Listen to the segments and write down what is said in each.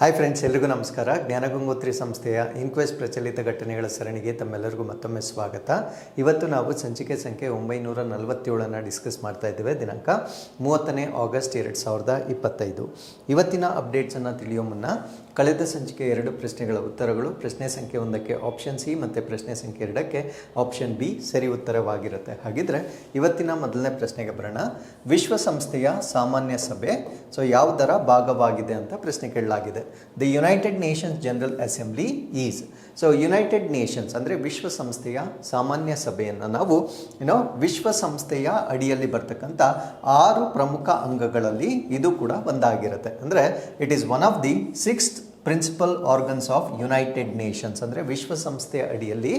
Hi friends ಎಲ್ರಿಗೂ ನಮಸ್ಕಾರ. ಜ್ಞಾನಗಂಗೋತ್ರಿ ಸಂಸ್ಥೆಯ ಇನ್ಕ್ವೆಸ್ಟ್ ಪ್ರಚಲಿತ ಘಟನೆಗಳ ಸರಣಿಗೆ ತಮ್ಮೆಲ್ಲರಿಗೂ ಮತ್ತೊಮ್ಮೆ ಸ್ವಾಗತ. ಇವತ್ತು ನಾವು ಸಂಚಿಕೆ ಸಂಖ್ಯೆ ಒಂಬೈನೂರ ನಲವತ್ತೇಳನ್ನು ಡಿಸ್ಕಸ್ ಮಾಡ್ತಾ ಇದ್ದೇವೆ. ದಿನಾಂಕ ಮೂವತ್ತನೇ ಆಗಸ್ಟ್ ಎರಡು ಸಾವಿರದ ಇಪ್ಪತ್ತೈದು. ಇವತ್ತಿನ ಅಪ್ಡೇಟ್ಸನ್ನು ತಿಳಿಯೋ ಮುನ್ನ ಕಳೆದ ಸಂಚಿಕೆ ಎರಡು ಪ್ರಶ್ನೆಗಳ ಉತ್ತರಗಳು. ಪ್ರಶ್ನೆ ಸಂಖ್ಯೆ ಒಂದಕ್ಕೆ ಆಪ್ಷನ್ ಸಿ ಮತ್ತು ಪ್ರಶ್ನೆ ಸಂಖ್ಯೆ ಎರಡಕ್ಕೆ ಆಪ್ಷನ್ ಬಿ ಸರಿ ಉತ್ತರವಾಗಿರುತ್ತೆ. ಹಾಗಿದ್ರೆ ಇವತ್ತಿನ ಮೊದಲನೇ ಪ್ರಶ್ನೆಗೆ ಬರೋಣ. ವಿಶ್ವಸಂಸ್ಥೆಯ ಸಾಮಾನ್ಯ ಸಭೆ, ಸೊ ಯಾವುದರ ಭಾಗವಾಗಿದೆ ಅಂತ ಪ್ರಶ್ನೆ ಕೇಳಲಾಗಿದೆ. The United Nations General Assembly is so United Nations ಅಂದರೆ ವಿಶ್ವಸಂಸ್ಥೆಯ ಸಾಮಾನ್ಯ ಸಭೆಯನ್ನು ನಾವು ಏನೋ ವಿಶ್ವಸಂಸ್ಥೆಯ ಅಡಿಯಲ್ಲಿ ಬರ್ತಕ್ಕಂಥ ಆರು ಪ್ರಮುಖ ಅಂಗಗಳಲ್ಲಿ ಇದು ಕೂಡ ಒಂದಾಗಿರುತ್ತೆ. ಅಂದರೆ it is one of the sixth principal organs of United Nations ಅಂದರೆ ವಿಶ್ವಸಂಸ್ಥೆಯ ಅಡಿಯಲ್ಲಿ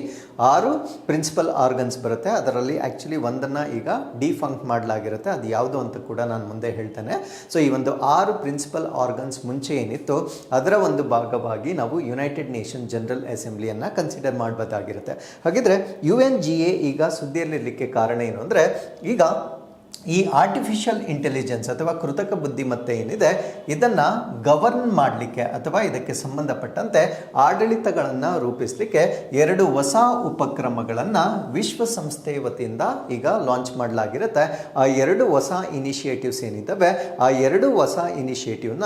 ಆರು ಪ್ರಿನ್ಸಿಪಲ್ ಆರ್ಗನ್ಸ್ ಬರುತ್ತೆ. ಅದರಲ್ಲಿ ಆ್ಯಕ್ಚುಲಿ ಒಂದನ್ನು ಈಗ ಡಿಫಂಕ್ ಮಾಡಲಾಗಿರುತ್ತೆ. ಅದು ಯಾವುದು ಅಂತ ಕೂಡ ನಾನು ಮುಂದೆ ಹೇಳ್ತೇನೆ. ಸೊ ಈ ಒಂದು ಆರು ಪ್ರಿನ್ಸಿಪಲ್ ಆರ್ಗನ್ಸ್ ಮುಂಚೆ ಏನಿತ್ತು, ಅದರ ಒಂದು ಭಾಗವಾಗಿ ನಾವು ಯುನೈಟೆಡ್ ನೇಷನ್ ಜನರಲ್ ಅಸೆಂಬ್ಲಿಯನ್ನು ಕನ್ಸಿಡರ್ ಮಾಡಬೇಕಾಗಿರುತ್ತೆ. ಹಾಗಿದ್ರೆ ಯು ಎನ್ ಜಿ ಎ ಈಗ ಸುದ್ದಿಯಲ್ಲಿರಲಿಕ್ಕೆ ಕಾರಣ ಏನು ಅಂದರೆ, ಈಗ ಈ ಆರ್ಟಿಫಿಷಿಯಲ್ ಇಂಟೆಲಿಜೆನ್ಸ್ ಅಥವಾ ಕೃತಕ ಬುದ್ಧಿಮತ್ತೆ ಏನಿದೆ, ಇದನ್ನು ಗವರ್ನ್ ಮಾಡಲಿಕ್ಕೆ ಅಥವಾ ಇದಕ್ಕೆ ಸಂಬಂಧಪಟ್ಟಂತೆ ಆಡಳಿತಗಳನ್ನು ರೂಪಿಸಲಿಕ್ಕೆ ಎರಡು ಹೊಸ ಉಪಕ್ರಮಗಳನ್ನು ವಿಶ್ವಸಂಸ್ಥೆ ವತಿಯಿಂದ ಈಗ ಲಾಂಚ್ ಮಾಡಲಾಗಿರುತ್ತೆ. ಆ ಎರಡು ಹೊಸ ಇನಿಷಿಯೇಟಿವ್ಸ್ ಏನಿದ್ದಾವೆ ಆ ಎರಡು ಹೊಸ ಇನಿಷಿಯೇಟಿವ್ನ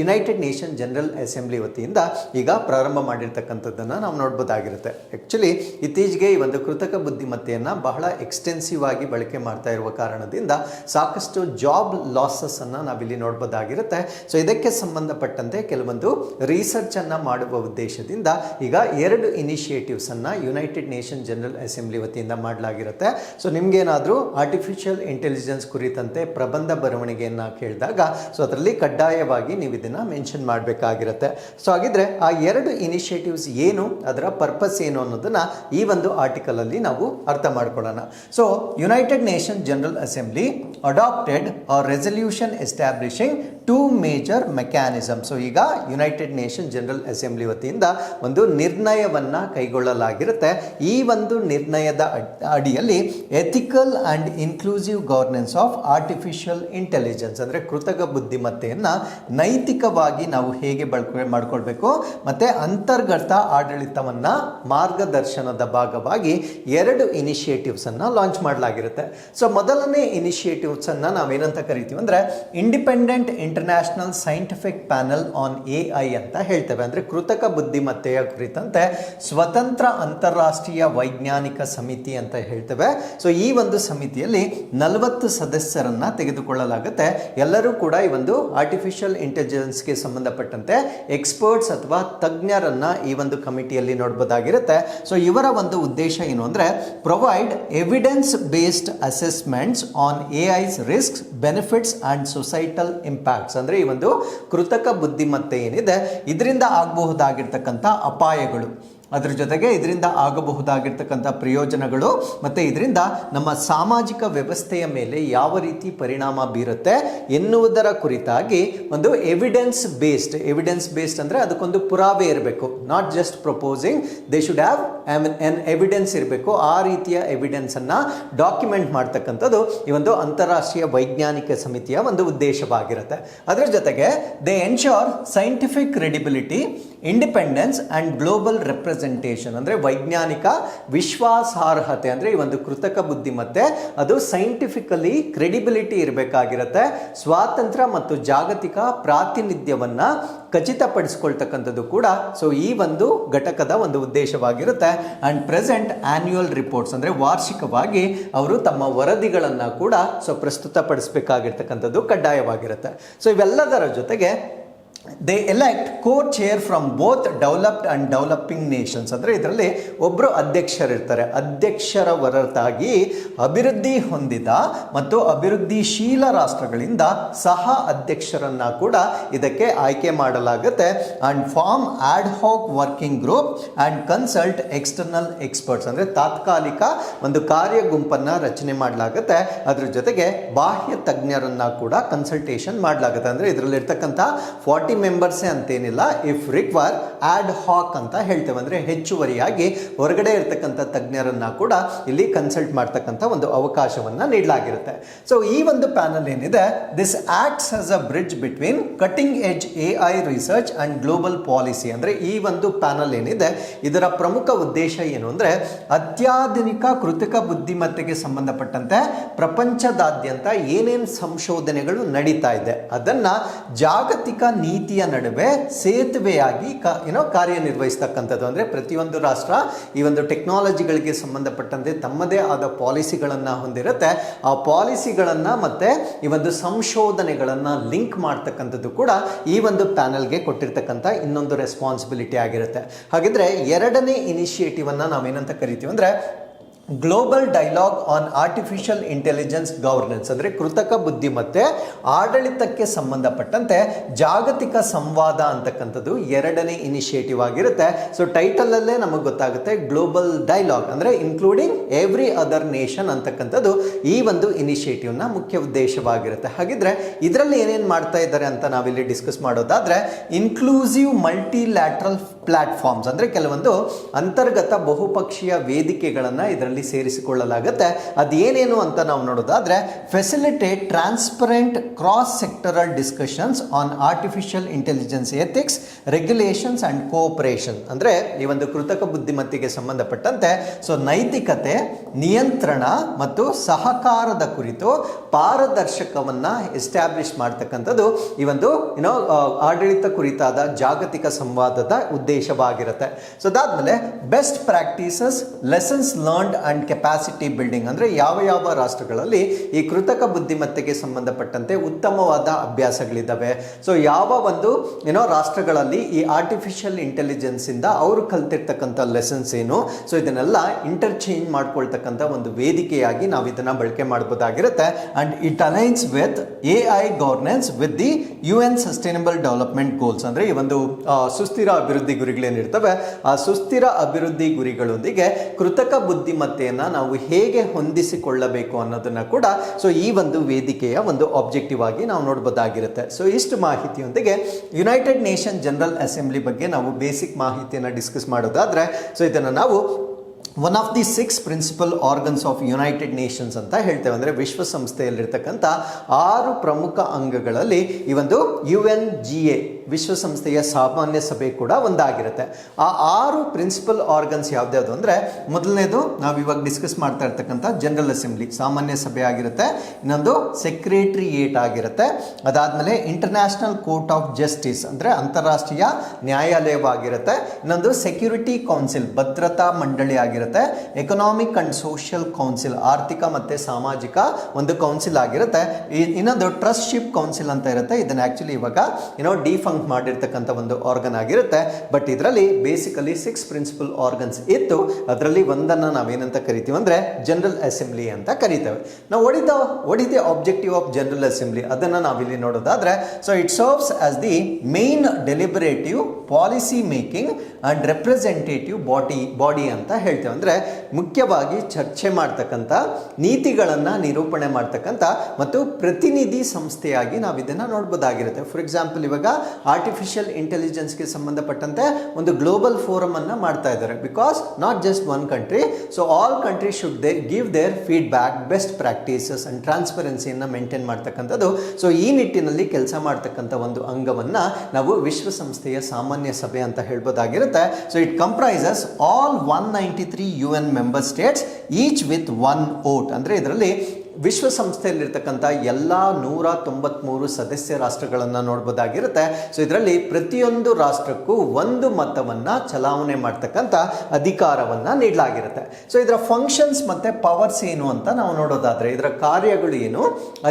ಯುನೈಟೆಡ್ ನೇಷನ್ ಜನರಲ್ ಅಸೆಂಬ್ಲಿ ವತಿಯಿಂದ ಈಗ ಪ್ರಾರಂಭ ಮಾಡಿರ್ತಕ್ಕಂಥದ್ದನ್ನು ನಾವು ನೋಡ್ಬೋದಾಗಿರುತ್ತೆ. ಆ್ಯಕ್ಚುಲಿ ಇತ್ತೀಚೆಗೆ ಈ ಒಂದು ಕೃತಕ ಬುದ್ಧಿಮತ್ತೆಯನ್ನು ಬಹಳ ಎಕ್ಸ್ಟೆನ್ಸಿವ್ ಆಗಿ ಬಳಕೆ ಮಾಡ್ತಾ ಇರುವ ಕಾರಣದಿಂದ ಸಾಕಷ್ಟು ಜಾಬ್ ಲಾಸಸ್ ಅನ್ನು ನಾವಿಲ್ಲಿ ನೋಡ್ಬೋದಾಗಿರುತ್ತೆ. ಸೊ ಇದಕ್ಕೆ ಸಂಬಂಧಪಟ್ಟಂತೆ ಕೆಲವೊಂದು ರಿಸರ್ಚ್ ಅನ್ನ ಮಾಡುವ ಉದ್ದೇಶದಿಂದ ಈಗ ಎರಡು ಇನಿಷಿಯೇಟಿವ್ಸ್ ಅನ್ನ ಯುನೈಟೆಡ್ ನೇಷನ್ ಜನರಲ್ ಅಸೆಂಬ್ಲಿ ವತಿಯಿಂದ ಮಾಡಲಾಗಿರುತ್ತೆ. ಸೊ ನಿಮಗೇನಾದರೂ ಆರ್ಟಿಫಿಷಿಯಲ್ ಇಂಟೆಲಿಜೆನ್ಸ್ ಕುರಿತಂತೆ ಪ್ರಬಂಧ ಬರವಣಿಗೆಯನ್ನ ಕೇಳಿದಾಗ ಸೊ ಅದರಲ್ಲಿ ಕಡ್ಡಾಯವಾಗಿ ನೀವು ಇದನ್ನ ಮೆನ್ಷನ್ ಮಾಡಬೇಕಾಗಿರುತ್ತೆ. ಸೊ ಹಾಗಿದ್ರೆ ಆ ಎರಡು ಇನಿಷಿಯೇಟಿವ್ಸ್ ಏನು, ಅದರ ಪರ್ಪಸ್ ಏನು ಅನ್ನೋದನ್ನ ಈ ಒಂದು ಆರ್ಟಿಕಲ್ ಅಲ್ಲಿ ನಾವು ಅರ್ಥ ಮಾಡ್ಕೊಳ್ಳೋಣ. So United Nation General Assembly adopted a resolution establishing two major mechanism so ಈಗ ಯುನೈಟೆಡ್ ನೇಷನ್ ಜನರಲ್ ಅಸೆಂಬ್ಲಿ ವತಿಯಿಂದ ಒಂದು ನಿರ್ಣಯವನ್ನು ಕೈಗೊಳ್ಳಲಾಗಿರುತ್ತೆ. ಈ ಒಂದು ನಿರ್ಣಯದ ಅಡ್- ಅಡಿಯಲ್ಲಿ ethical and inclusive governance of artificial intelligence ಅಂದರೆ ಕೃತಕ ಬುದ್ಧಿಮತ್ತೆಯನ್ನು ನೈತಿಕವಾಗಿ ನಾವು ಹೇಗೆ ಬಳಕೆ ಮಾಡಿಕೊಳ್ಬೇಕು, ಮತ್ತು ಅಂತರ್ಗತ ಆಡಳಿತವನ್ನು ಮಾರ್ಗದರ್ಶನದ ಭಾಗವಾಗಿ ಎರಡು ಇನಿಷಿಯೇಟಿವ್ಸನ್ನು ಲಾಂಚ್ ಮಾಡಲಾಗಿರುತ್ತೆ. ಸೊ ಮೊದಲನೇ ಇನಿಷಿಯೇಟಿವ್ಸನ್ನು ನಾವೇನಂತ ಕರಿತೀವಿ ಅಂದರೆ independent international scientific panel on A I ಅಂತ ಹೇಳ್ತೇವೆ. ಅಂದರೆ ಕೃತಕ ಬುದ್ಧಿಮತ್ತೆಯ ಕುರಿತಂತೆ ಸ್ವತಂತ್ರ ಅಂತಾರಾಷ್ಟ್ರೀಯ ವೈಜ್ಞಾನಿಕ ಸಮಿತಿ ಅಂತ ಹೇಳ್ತೇವೆ. ಸೊ ಈ ಒಂದು ಸಮಿತಿಯಲ್ಲಿ ನಲವತ್ತು ಸದಸ್ಯರನ್ನ ತೆಗೆದುಕೊಳ್ಳಲಾಗುತ್ತೆ. ಎಲ್ಲರೂ ಕೂಡ ಈ ಒಂದು ಆರ್ಟಿಫಿಷಿಯಲ್ ಇಂಟೆಲಿಜೆನ್ಸ್ಗೆ ಸಂಬಂಧಪಟ್ಟಂತೆ ಎಕ್ಸ್ಪರ್ಟ್ಸ್ ಅಥವಾ ತಜ್ಞರನ್ನ ಈ ಒಂದು ಕಮಿಟಿಯಲ್ಲಿ ನೋಡ್ಬೋದಾಗಿರುತ್ತೆ. ಸೊ ಇವರ ಒಂದು ಉದ್ದೇಶ ಏನು ಅಂದರೆ provide evidence based assessments on A I's risk benefits and societal impacts ಅಂದರೆ ಈ ಒಂದು ಕೃತಕ ಬುದ್ಧಿಮತ್ತೆ ಏನಿದೆ ಇದರಿಂದ ಆಗಬಹುದಾಗಿರ್ತಕ್ಕಂಥ ಅಪಾಯಗಳು. ಅದರ ಜೊತೆಗೆ ಇದರಿಂದ ಆಗಬಹುದಾಗಿರ್ತಕ್ಕಂಥ ಪ್ರಯೋಜನಗಳು ಮತ್ತು ಇದರಿಂದ ನಮ್ಮ ಸಾಮಾಜಿಕ ವ್ಯವಸ್ಥೆಯ ಮೇಲೆ ಯಾವ ರೀತಿ ಪರಿಣಾಮ ಬೀರುತ್ತೆ ಎನ್ನುವುದರ ಕುರಿತಾಗಿ ಒಂದು ಎವಿಡೆನ್ಸ್ ಬೇಸ್ಡ್ ಎವಿಡೆನ್ಸ್ ಬೇಸ್ಡ್ ಅಂದರೆ ಅದಕ್ಕೊಂದು ಪುರಾವೆ ಇರಬೇಕು. Not just proposing they should have an evidence ಇರಬೇಕು. ಆ ರೀತಿಯ ಎವಿಡೆನ್ಸನ್ನು ಡಾಕ್ಯುಮೆಂಟ್ ಮಾಡ್ತಕ್ಕಂಥದ್ದು ಈ ಒಂದು ಅಂತಾರಾಷ್ಟ್ರೀಯ ವೈಜ್ಞಾನಿಕ ಸಮಿತಿಯ ಒಂದು ಉದ್ದೇಶವಾಗಿರುತ್ತೆ. ಅದರ ಜೊತೆಗೆ they ensure scientific credibility independence and global representation ಅಂದರೆ ವೈಜ್ಞಾನಿಕ ವಿಶ್ವಾಸಾರ್ಹತೆ, ಅಂದರೆ ಈ ಒಂದು ಕೃತಕ ಬುದ್ಧಿಮತ್ತೆ, ಅದು ಸೈಂಟಿಫಿಕಲಿ ಕ್ರೆಡಿಬಿಲಿಟಿ ಇರಬೇಕಾಗಿರುತ್ತೆ. ಸ್ವಾತಂತ್ರ್ಯ ಮತ್ತು ಜಾಗತಿಕ ಪ್ರಾತಿನಿಧ್ಯವನ್ನು ಖಚಿತಪಡಿಸ್ಕೊಳ್ತಕ್ಕಂಥದ್ದು ಕೂಡ ಸೊ ಈ ಒಂದು ಘಟಕದ ಒಂದು ಉದ್ದೇಶವಾಗಿರುತ್ತೆ. ಆ್ಯಂಡ್ ಪ್ರೆಸೆಂಟ್ ಆನ್ಯುವಲ್ ರಿಪೋರ್ಟ್ಸ್ ಅಂದರೆ ವಾರ್ಷಿಕವಾಗಿ ಅವರು ತಮ್ಮ ವರದಿಗಳನ್ನು ಕೂಡ ಸೊ ಪ್ರಸ್ತುತಪಡಿಸಬೇಕಾಗಿರ್ತಕ್ಕಂಥದ್ದು ಕಡ್ಡಾಯವಾಗಿರುತ್ತೆ. ಸೊ ಇವೆಲ್ಲದರ ಜೊತೆಗೆ they elect co chair from both developed and developing nations ಅಂದರೆ ಇದರಲ್ಲಿ ಒಬ್ಬರು ಅಧ್ಯಕ್ಷರಿರ್ತಾರೆ. ಅಧ್ಯಕ್ಷರ ಹೊರತಾಗಿ ಅಭಿವೃದ್ಧಿ ಹೊಂದಿದ ಮತ್ತು ಅಭಿವೃದ್ಧಿಶೀಲ ರಾಷ್ಟ್ರಗಳಿಂದ ಸಹ ಅಧ್ಯಕ್ಷರನ್ನು ಕೂಡ ಇದಕ್ಕೆ ಆಯ್ಕೆ ಮಾಡಲಾಗುತ್ತೆ. And form ad hoc working group and consult external experts ಅಂದರೆ ತಾತ್ಕಾಲಿಕ ಒಂದು ಕಾರ್ಯ ಗುಂಪನ್ನು ರಚನೆ ಮಾಡಲಾಗುತ್ತೆ. ಅದ್ರ ಜೊತೆಗೆ ಬಾಹ್ಯ ತಜ್ಞರನ್ನು ಕೂಡ ಕನ್ಸಲ್ಟೇಷನ್ ಮಾಡಲಾಗುತ್ತೆ. ಅಂದರೆ ಇದರಲ್ಲಿರ್ತಕ್ಕಂಥ ಫಾರ್ಟಿ ಮೆಂಬರ್ಸೇ ಅಂತೇನಿಲ್ಲ ಇಫ್ ರಿಕ್ವೈರ್ ಆಡ್ ಹಾಕ್ ಅಂತ ಹೇಳ್ತೇವೆ. ಅಂದರೆ ಹೆಚ್ಚುವರಿಯಾಗಿ ಹೊರಗಡೆ ಇರತಕ್ಕಂಥ ತಜ್ಞರನ್ನ ಕೂಡ ಇಲ್ಲಿ ಕನ್ಸಲ್ಟ್ ಮಾಡ್ತಕ್ಕಂಥ ಒಂದು ಅವಕಾಶವನ್ನು ನೀಡಲಾಗಿರುತ್ತೆ. ಸೊ ಈ ಒಂದು ಪ್ಯಾನಲ್ ಏನಿದೆ this acts as a bridge between cutting edge A I research and global policy ಅಂದರೆ ಈ ಒಂದು ಪ್ಯಾನಲ್ ಏನಿದೆ, ಇದರ ಪ್ರಮುಖ ಉದ್ದೇಶ ಏನು ಅಂದರೆ, ಅತ್ಯಾಧುನಿಕ ಕೃತಕ ಬುದ್ಧಿಮತ್ತೆಗೆ ಸಂಬಂಧಪಟ್ಟಂತೆ ಪ್ರಪಂಚದಾದ್ಯಂತ ಏನೇನು ಸಂಶೋಧನೆಗಳು ನಡೀತಾ ಇದೆ, ಅದನ್ನು ಜಾಗತಿಕ ನೀತಿಯ ನಡುವೆ ಸೇತುವೆಯಾಗಿ ಕ ಏನೋ ಕಾರ್ಯನಿರ್ವಹಿಸ್ತಕ್ಕಂಥದ್ದು. ಅಂದರೆ ಪ್ರತಿಯೊಂದು ರಾಷ್ಟ್ರ ಈ ಒಂದು ಟೆಕ್ನಾಲಜಿಗಳಿಗೆ ಸಂಬಂಧಪಟ್ಟಂತೆ ತಮ್ಮದೇ ಆದ ಪಾಲಿಸಿಗಳನ್ನು ಹೊಂದಿರುತ್ತೆ. ಆ ಪಾಲಿಸಿಗಳನ್ನು ಮತ್ತು ಈ ಒಂದು ಸಂಶೋಧನೆಗಳನ್ನು ಲಿಂಕ್ ಮಾಡ್ತಕ್ಕಂಥದ್ದು ಕೂಡ ಈ ಒಂದು ಪ್ಯಾನಲ್ಗೆ ಕೊಟ್ಟಿರ್ತಕ್ಕಂಥ ಇನ್ನೊಂದು ರೆಸ್ಪಾನ್ಸಿಬಿಲಿಟಿ ಆಗಿರುತ್ತೆ. ಹಾಗಿದ್ರೆ ಎರಡನೇ ಇನಿಷಿಯೇಟಿವನ್ನು ನಾವೇನಂತ ಕರಿತೀವಿ ಅಂದರೆ global dialogue on artificial intelligence governance ಅಂದರೆ ಕೃತಕ ಬುದ್ಧಿಮತ್ತೆ ಆಡಳಿತಕ್ಕೆ ಸಂಬಂಧಪಟ್ಟಂತೆ ಜಾಗತಿಕ ಸಂವಾದ ಅಂತಕ್ಕಂಥದ್ದು ಎರಡನೇ ಇನಿಷಿಯೇಟಿವ್ ಆಗಿರುತ್ತೆ. ಸೊ ಟೈಟಲಲ್ಲೇ ನಮಗೆ ಗೊತ್ತಾಗುತ್ತೆ ಗ್ಲೋಬಲ್ ಡೈಲಾಗ್ ಅಂದರೆ ಇನ್ಕ್ಲೂಡಿಂಗ್ ಎವ್ರಿ ಅದರ್ ನೇಷನ್ ಅಂತಕ್ಕಂಥದ್ದು ಈ ಒಂದು ಇನಿಷಿಯೇಟಿವ್ನ ಮುಖ್ಯ ಉದ್ದೇಶವಾಗಿರುತ್ತೆ. ಹಾಗಿದ್ರೆ ಇದರಲ್ಲಿ ಏನೇನು ಮಾಡ್ತಾ ಇದ್ದಾರೆ ಅಂತ ನಾವಿಲ್ಲಿ ಡಿಸ್ಕಸ್ ಮಾಡೋದಾದರೆ ಇನ್ಕ್ಲೂಸಿವ್ ಮಲ್ಟಿಲ್ಯಾಟ್ರಲ್ ಪ್ಲಾಟ್ಫಾರ್ಮ್ಸ್ ಅಂದರೆ ಕೆಲವೊಂದು ಅಂತರ್ಗತ ಬಹುಪಕ್ಷೀಯ ವೇದಿಕೆಗಳನ್ನು ಇದರಲ್ಲಿ ಸೇರಿಸಿಕೊಳ್ಳಲಾಗುತ್ತೆ. ಅದೇನೇನು ಅಂತ ನಾವು ನೋಡೋದಾದರೆ facilitate transparent cross sectoral discussions on artificial intelligence ethics regulations and cooperation ಅಂದರೆ ಈ ಒಂದು ಕೃತಕ ಬುದ್ಧಿಮತ್ತೆಗೆ ಸಂಬಂಧಪಟ್ಟಂತೆ ಸೊ ನೈತಿಕತೆ, ನಿಯಂತ್ರಣ ಮತ್ತು ಸಹಕಾರದ ಕುರಿತು ಪಾರದರ್ಶಕವನ್ನು ಎಸ್ಟ್ಯಾಬ್ಲಿಷ್ ಮಾಡ್ತಕ್ಕಂಥದ್ದು ಈ ಒಂದು ಏನೋ ಆಡಳಿತ ಕುರಿತಾದ ಜಾಗತಿಕ ಸಂವಾದದ ಉದ್ದೇಶವಾಗಿರುತ್ತೆ. ಸೊ ಅದಾದಮೇಲೆ best practices lessons learned and capacity building ಅಂದರೆ ಯಾವ ಯಾವ ರಾಷ್ಟ್ರಗಳಲ್ಲಿ ಈ ಕೃತಕ ಬುದ್ಧಿಮತ್ತೆಗೆ ಸಂಬಂಧಪಟ್ಟಂತೆ ಉತ್ತಮವಾದ ಅಭ್ಯಾಸಗಳಿದ್ದಾವೆ. ಸೊ ಯಾವ ಒಂದು ಏನೋ ರಾಷ್ಟ್ರಗಳಲ್ಲಿ ಈ ಆರ್ಟಿಫಿಷಿಯಲ್ ಇಂಟೆಲಿಜೆನ್ಸಿಂದ ಅವರು ಕಲ್ತಿರ್ತಕ್ಕಂಥ ಲೆಸನ್ಸ್ ಏನು? ಸೊ ಇದನ್ನೆಲ್ಲ ಇಂಟರ್ಚೇಂಜ್ ಮಾಡ್ಕೊಳ್ತಕ್ಕಂಥ ಒಂದು ವೇದಿಕೆಯಾಗಿ ನಾವು ಇದನ್ನು ಬಳಕೆ ಮಾಡ್ಬೋದಾಗಿರುತ್ತೆ. And it aligns with A I governance with the U N sustainable development goals ಅಂದರೆ ಈ ಒಂದು ಸುಸ್ಥಿರ ಅಭಿವೃದ್ಧಿ ಗುರಿಗಳೇನಿರ್ತವೆ, ಆ ಸುಸ್ಥಿರ ಅಭಿವೃದ್ಧಿ ಗುರಿಗಳೊಂದಿಗೆ ಕೃತಕ ಬುದ್ಧಿಮತ್ತೆಯನ್ನು ನಾವು ಹೇಗೆ ಹೊಂದಿಸಿಕೊಳ್ಳಬೇಕು ಅನ್ನೋದನ್ನು ಕೂಡ ಸೊ ಈ ಒಂದು ವೇದಿಕೆಯ ಒಂದು ಆಬ್ಜೆಕ್ಟಿವ್ ಆಗಿ ನಾವು ನೋಡ್ಬೋದಾಗಿರುತ್ತೆ. ಸೊ ಇಷ್ಟು ಮಾಹಿತಿಯೊಂದಿಗೆ ಯುನೈಟೆಡ್ ನೇಷನ್ ಜನರಲ್ ಅಸೆಂಬ್ಲಿ ಬಗ್ಗೆ ನಾವು ಬೇಸಿಕ್ ಮಾಹಿತಿಯನ್ನು ಡಿಸ್ಕಸ್ ಮಾಡೋದಾದರೆ ಸೊ ಇದನ್ನು ನಾವು one of the six principal organs of United Nations ಅಂತ ಹೇಳ್ತೇವೆ. ಅಂದರೆ ವಿಶ್ವಸಂಸ್ಥೆಯಲ್ಲಿರ್ತಕ್ಕಂಥ ಆರು ಪ್ರಮುಖ ಅಂಗಗಳಲ್ಲಿ ಈ ಒಂದು ಯು ಎನ್ ಜಿ ಎ ವಿಶ್ವಸಂಸ್ಥೆಯ ಸಾಮಾನ್ಯ ಸಭೆ ಕೂಡ ಒಂದಾಗಿರುತ್ತೆ. ಆ ಆರು ಪ್ರಿನ್ಸಿಪಲ್ ಆರ್ಗನ್ಸ್ ಯಾವ್ದ್ಯಾವುದು ಅಂದರೆ ಮೊದಲನೇದು ನಾವು ಇವಾಗ ಡಿಸ್ಕಸ್ ಮಾಡ್ತಾ ಇರ್ತಕ್ಕಂಥ ಜನರಲ್ ಅಸೆಂಬ್ಲಿ, ಸಾಮಾನ್ಯ ಸಭೆ ಆಗಿರುತ್ತೆ. ಇನ್ನೊಂದು ಸೆಕ್ರೆಟ್ರಿಯೇಟ್ ಆಗಿರುತ್ತೆ. ಅದಾದಮೇಲೆ ಇಂಟರ್ನ್ಯಾಷನಲ್ ಕೋರ್ಟ್ ಆಫ್ ಜಸ್ಟಿಸ್ ಅಂದರೆ ಅಂತಾರಾಷ್ಟ್ರೀಯ ನ್ಯಾಯಾಲಯವಾಗಿರುತ್ತೆ. ಇನ್ನೊಂದು ಸೆಕ್ಯೂರಿಟಿ ಕೌನ್ಸಿಲ್, ಭದ್ರತಾ ಮಂಡಳಿ ಆಗಿರುತ್ತೆ. ಎಕನಾಮಿಕ್ ಅಂಡ್ ಸೋಷಿಯಲ್ ಕೌನ್ಸಿಲ್, ಆರ್ಥಿಕ ಮತ್ತು ಸಾಮಾಜಿಕ ಒಂದು ಕೌನ್ಸಿಲ್ ಆಗಿರುತ್ತೆ. ಇನ್ನೊಂದು ಇನ್ನೊಂದು ಟ್ರಸ್ಟ್ಶಿಪ್ ಕೌನ್ಸಿಲ್ ಅಂತ ಇರುತ್ತೆ. ಇದನ್ನು ಆ್ಯಕ್ಚುಲಿ ಇವಾಗ ಏನೋ ಡಿಫಂಕ್ ಮಾಡಿರ್ತಕ್ಕಂಥ ಒಂದು ಆರ್ಗನ್ ಆಗಿರುತ್ತೆ. ಬಟ್ ಇದರಲ್ಲಿ ಬೇಸಿಕಲಿ ಸಿಕ್ಸ್ ಪ್ರಿನ್ಸಿಪಲ್ ಆರ್ಗನ್ಸ್ ಇತ್ತು. ಅದರಲ್ಲಿ ಒಂದನ್ನು ನಾವೇನಂತ ಕರಿತೀವಿ ಅಂದರೆ ಜನರಲ್ ಅಸೆಂಬ್ಲಿ ಅಂತ ಕರಿತೇವೆ. ನಾವು ಒಡಿದ ಒಡಿದ ಆಬ್ಜೆಕ್ಟಿವ್ ಆಫ್ ಜನರಲ್ ಅಸೆಂಬ್ಲಿ ಅದನ್ನು ನಾವಿಲ್ಲಿ ನೋಡೋದಾದ್ರೆ so it serves as the main deliberative policy making and representative body body ಅಂತ ಹೇಳ್ತೇವೆ. ಅಂದರೆ ಮುಖ್ಯವಾಗಿ ಚರ್ಚೆ ಮಾಡ್ತಕ್ಕಂಥ, ನೀತಿಗಳನ್ನು ನಿರೂಪಣೆ ಮಾಡ್ತಕ್ಕಂಥ ಮತ್ತು ಪ್ರತಿನಿಧಿ ಸಂಸ್ಥೆಯಾಗಿ ನಾವು ಇದನ್ನು ನೋಡ್ಬೋದಾಗಿರುತ್ತೆ. ಫಾರ್ ಎಕ್ಸಾಂಪಲ್ ಇವಾಗ ಆರ್ಟಿಫಿಷಿಯಲ್ ಇಂಟೆಲಿಜೆನ್ಸ್ಗೆ ಸಂಬಂಧಪಟ್ಟಂತೆ ಒಂದು ಗ್ಲೋಬಲ್ ಫೋರಮನ್ನು ಮಾಡ್ತಾ ಇದ್ದಾರೆ. Because not just one country so all country should they give their feedback best practices and ಟ್ರಾನ್ಸ್ಪರೆನ್ಸಿಯನ್ನು maintain ಮಾಡ್ತಕ್ಕಂಥದ್ದು. ಸೊ ಈ ನಿಟ್ಟಿನಲ್ಲಿ ಕೆಲಸ ಮಾಡ್ತಕ್ಕಂಥ ಒಂದು ಅಂಗವನ್ನು ನಾವು ವಿಶ್ವಸಂಸ್ಥೆಯ ಸಾಮಾನ್ಯ ಸಭೆ ಅಂತ ಹೇಳ್ಬೋದಾಗಿರುತ್ತೆ. So it comprises all one ninety three U N member states each with one vote ಅಂದರೆ ಇದರಲ್ಲಿ ವಿಶ್ವಸಂಸ್ಥೆಯಲ್ಲಿರ್ತಕ್ಕಂಥ ಎಲ್ಲ ನೂರ ತೊಂಬತ್ತ್ಮೂರು ಸದಸ್ಯ ರಾಷ್ಟ್ರಗಳನ್ನು ನೋಡ್ಬೋದಾಗಿರುತ್ತೆ. ಸೊ ಇದರಲ್ಲಿ ಪ್ರತಿಯೊಂದು ರಾಷ್ಟ್ರಕ್ಕೂ ಒಂದು ಮತವನ್ನು ಚಲಾವಣೆ ಮಾಡ್ತಕ್ಕಂಥ ಅಧಿಕಾರವನ್ನು ನೀಡಲಾಗಿರುತ್ತೆ. ಸೊ ಇದರ ಫಂಕ್ಷನ್ಸ್ ಮತ್ತು ಪವರ್ಸ್ ಏನು ಅಂತ ನಾವು ನೋಡೋದಾದರೆ, ಇದರ ಕಾರ್ಯಗಳು ಏನು,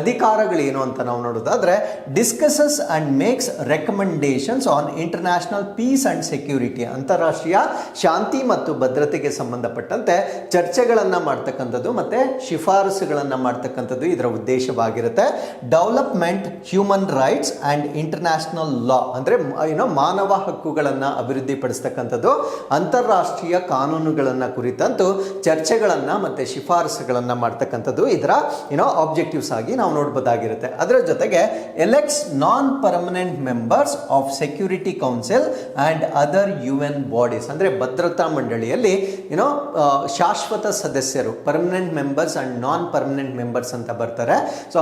ಅಧಿಕಾರಗಳು ಏನು ಅಂತ ನಾವು ನೋಡೋದಾದರೆ discusses and makes recommendations on international peace and security ಅಂತಾರಾಷ್ಟ್ರೀಯ ಶಾಂತಿ ಮತ್ತು ಭದ್ರತೆಗೆ ಸಂಬಂಧಪಟ್ಟಂತೆ ಚರ್ಚೆಗಳನ್ನು ಮಾಡ್ತಕ್ಕಂಥದ್ದು ಮತ್ತು ಶಿಫಾರಸುಗಳನ್ನು ಮಾಡ್ತಕ್ಕಂಥದ್ದು ಇದರ ಉದ್ದೇಶವಾಗಿರುತ್ತೆ. Development human rights and international law ಅಂದರೆ ಏನೋ ಮಾನವ ಹಕ್ಕುಗಳನ್ನು ಅಭಿವೃದ್ಧಿಪಡಿಸ್ತಕ್ಕಂಥದ್ದು, ಅಂತಾರಾಷ್ಟ್ರೀಯ ಕಾನೂನುಗಳನ್ನು ಕುರಿತಂತೂ ಚರ್ಚೆಗಳನ್ನು ಮತ್ತು ಶಿಫಾರಸುಗಳನ್ನು ಮಾಡ್ತಕ್ಕಂಥದ್ದು ಇದರ ಏನೋ ಆಬ್ಜೆಕ್ಟಿವ್ಸ್ ಆಗಿ ನಾವು ನೋಡ್ಬೋದಾಗಿರುತ್ತೆ. ಅದರ ಜೊತೆಗೆ elects non permanent members of security council and other U N bodies ಅಂದರೆ ಭದ್ರತಾ ಮಂಡಳಿಯಲ್ಲಿ ಏನೋ ಶಾಶ್ವತ ಸದಸ್ಯರು permanent members and non permanent members ಅಂತ ಬರ್ತಾರೆ. ಸೊ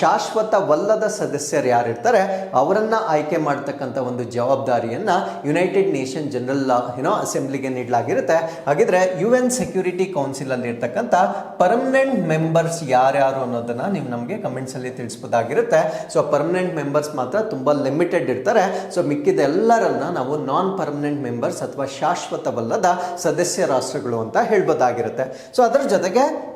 ಶಾಶ್ವತವಲ್ಲದ ಸದಸ್ಯರು ಯಾರಿರ್ತಾರೆ? ಅವರನ್ನ ಆಯ್ಕೆ ಮಾಡ್ತಕ್ಕಂಥ ಒಂದು ಜವಾಬ್ದಾರಿಯನ್ನ ಯುನೈಟೆಡ್ ನೇಷನ್ ಜನರಲ್ ಏನೋ ಅಸೆಂಬ್ಲಿಗೆ ನೀಡಲಾಗಿರುತ್ತೆ. ಹಾಗಿದ್ರೆ ಯು ಎನ್ ಸೆಕ್ಯೂರಿಟಿ ಕೌನ್ಸಿಲ್ ಅಲ್ಲಿ ಇರ್ತಕ್ಕಂಥ ಪರ್ಮನೆಂಟ್ ಮೆಂಬರ್ಸ್ ಯಾರ್ಯಾರು ಅನ್ನೋದನ್ನ ನೀವು ನಮಗೆ ಕಮೆಂಟ್ಸ್ ಅಲ್ಲಿ ತಿಳಿಸ್ಬೋದಾಗಿರುತ್ತೆ. ಸೊ ಪರ್ಮನೆಂಟ್ ಮೆಂಬರ್ಸ್ ಮಾತ್ರ ತುಂಬಾ ಲಿಮಿಟೆಡ್ ಇರ್ತಾರೆ. ಸೊ ಮಿಕ್ಕಿದೆಲ್ಲರನ್ನ ನಾವು ನಾನ್ ಪರ್ಮನೆಂಟ್ ಮೆಂಬರ್ಸ್ ಅಥವಾ ಶಾಶ್ವತವಲ್ಲದ ಸದಸ್ಯ ರಾಷ್ಟ್ರಗಳು ಅಂತ ಹೇಳ್ಬೋದಾಗಿರುತ್ತೆ. ಸೊ ಅದರ ಜೊತೆಗೆ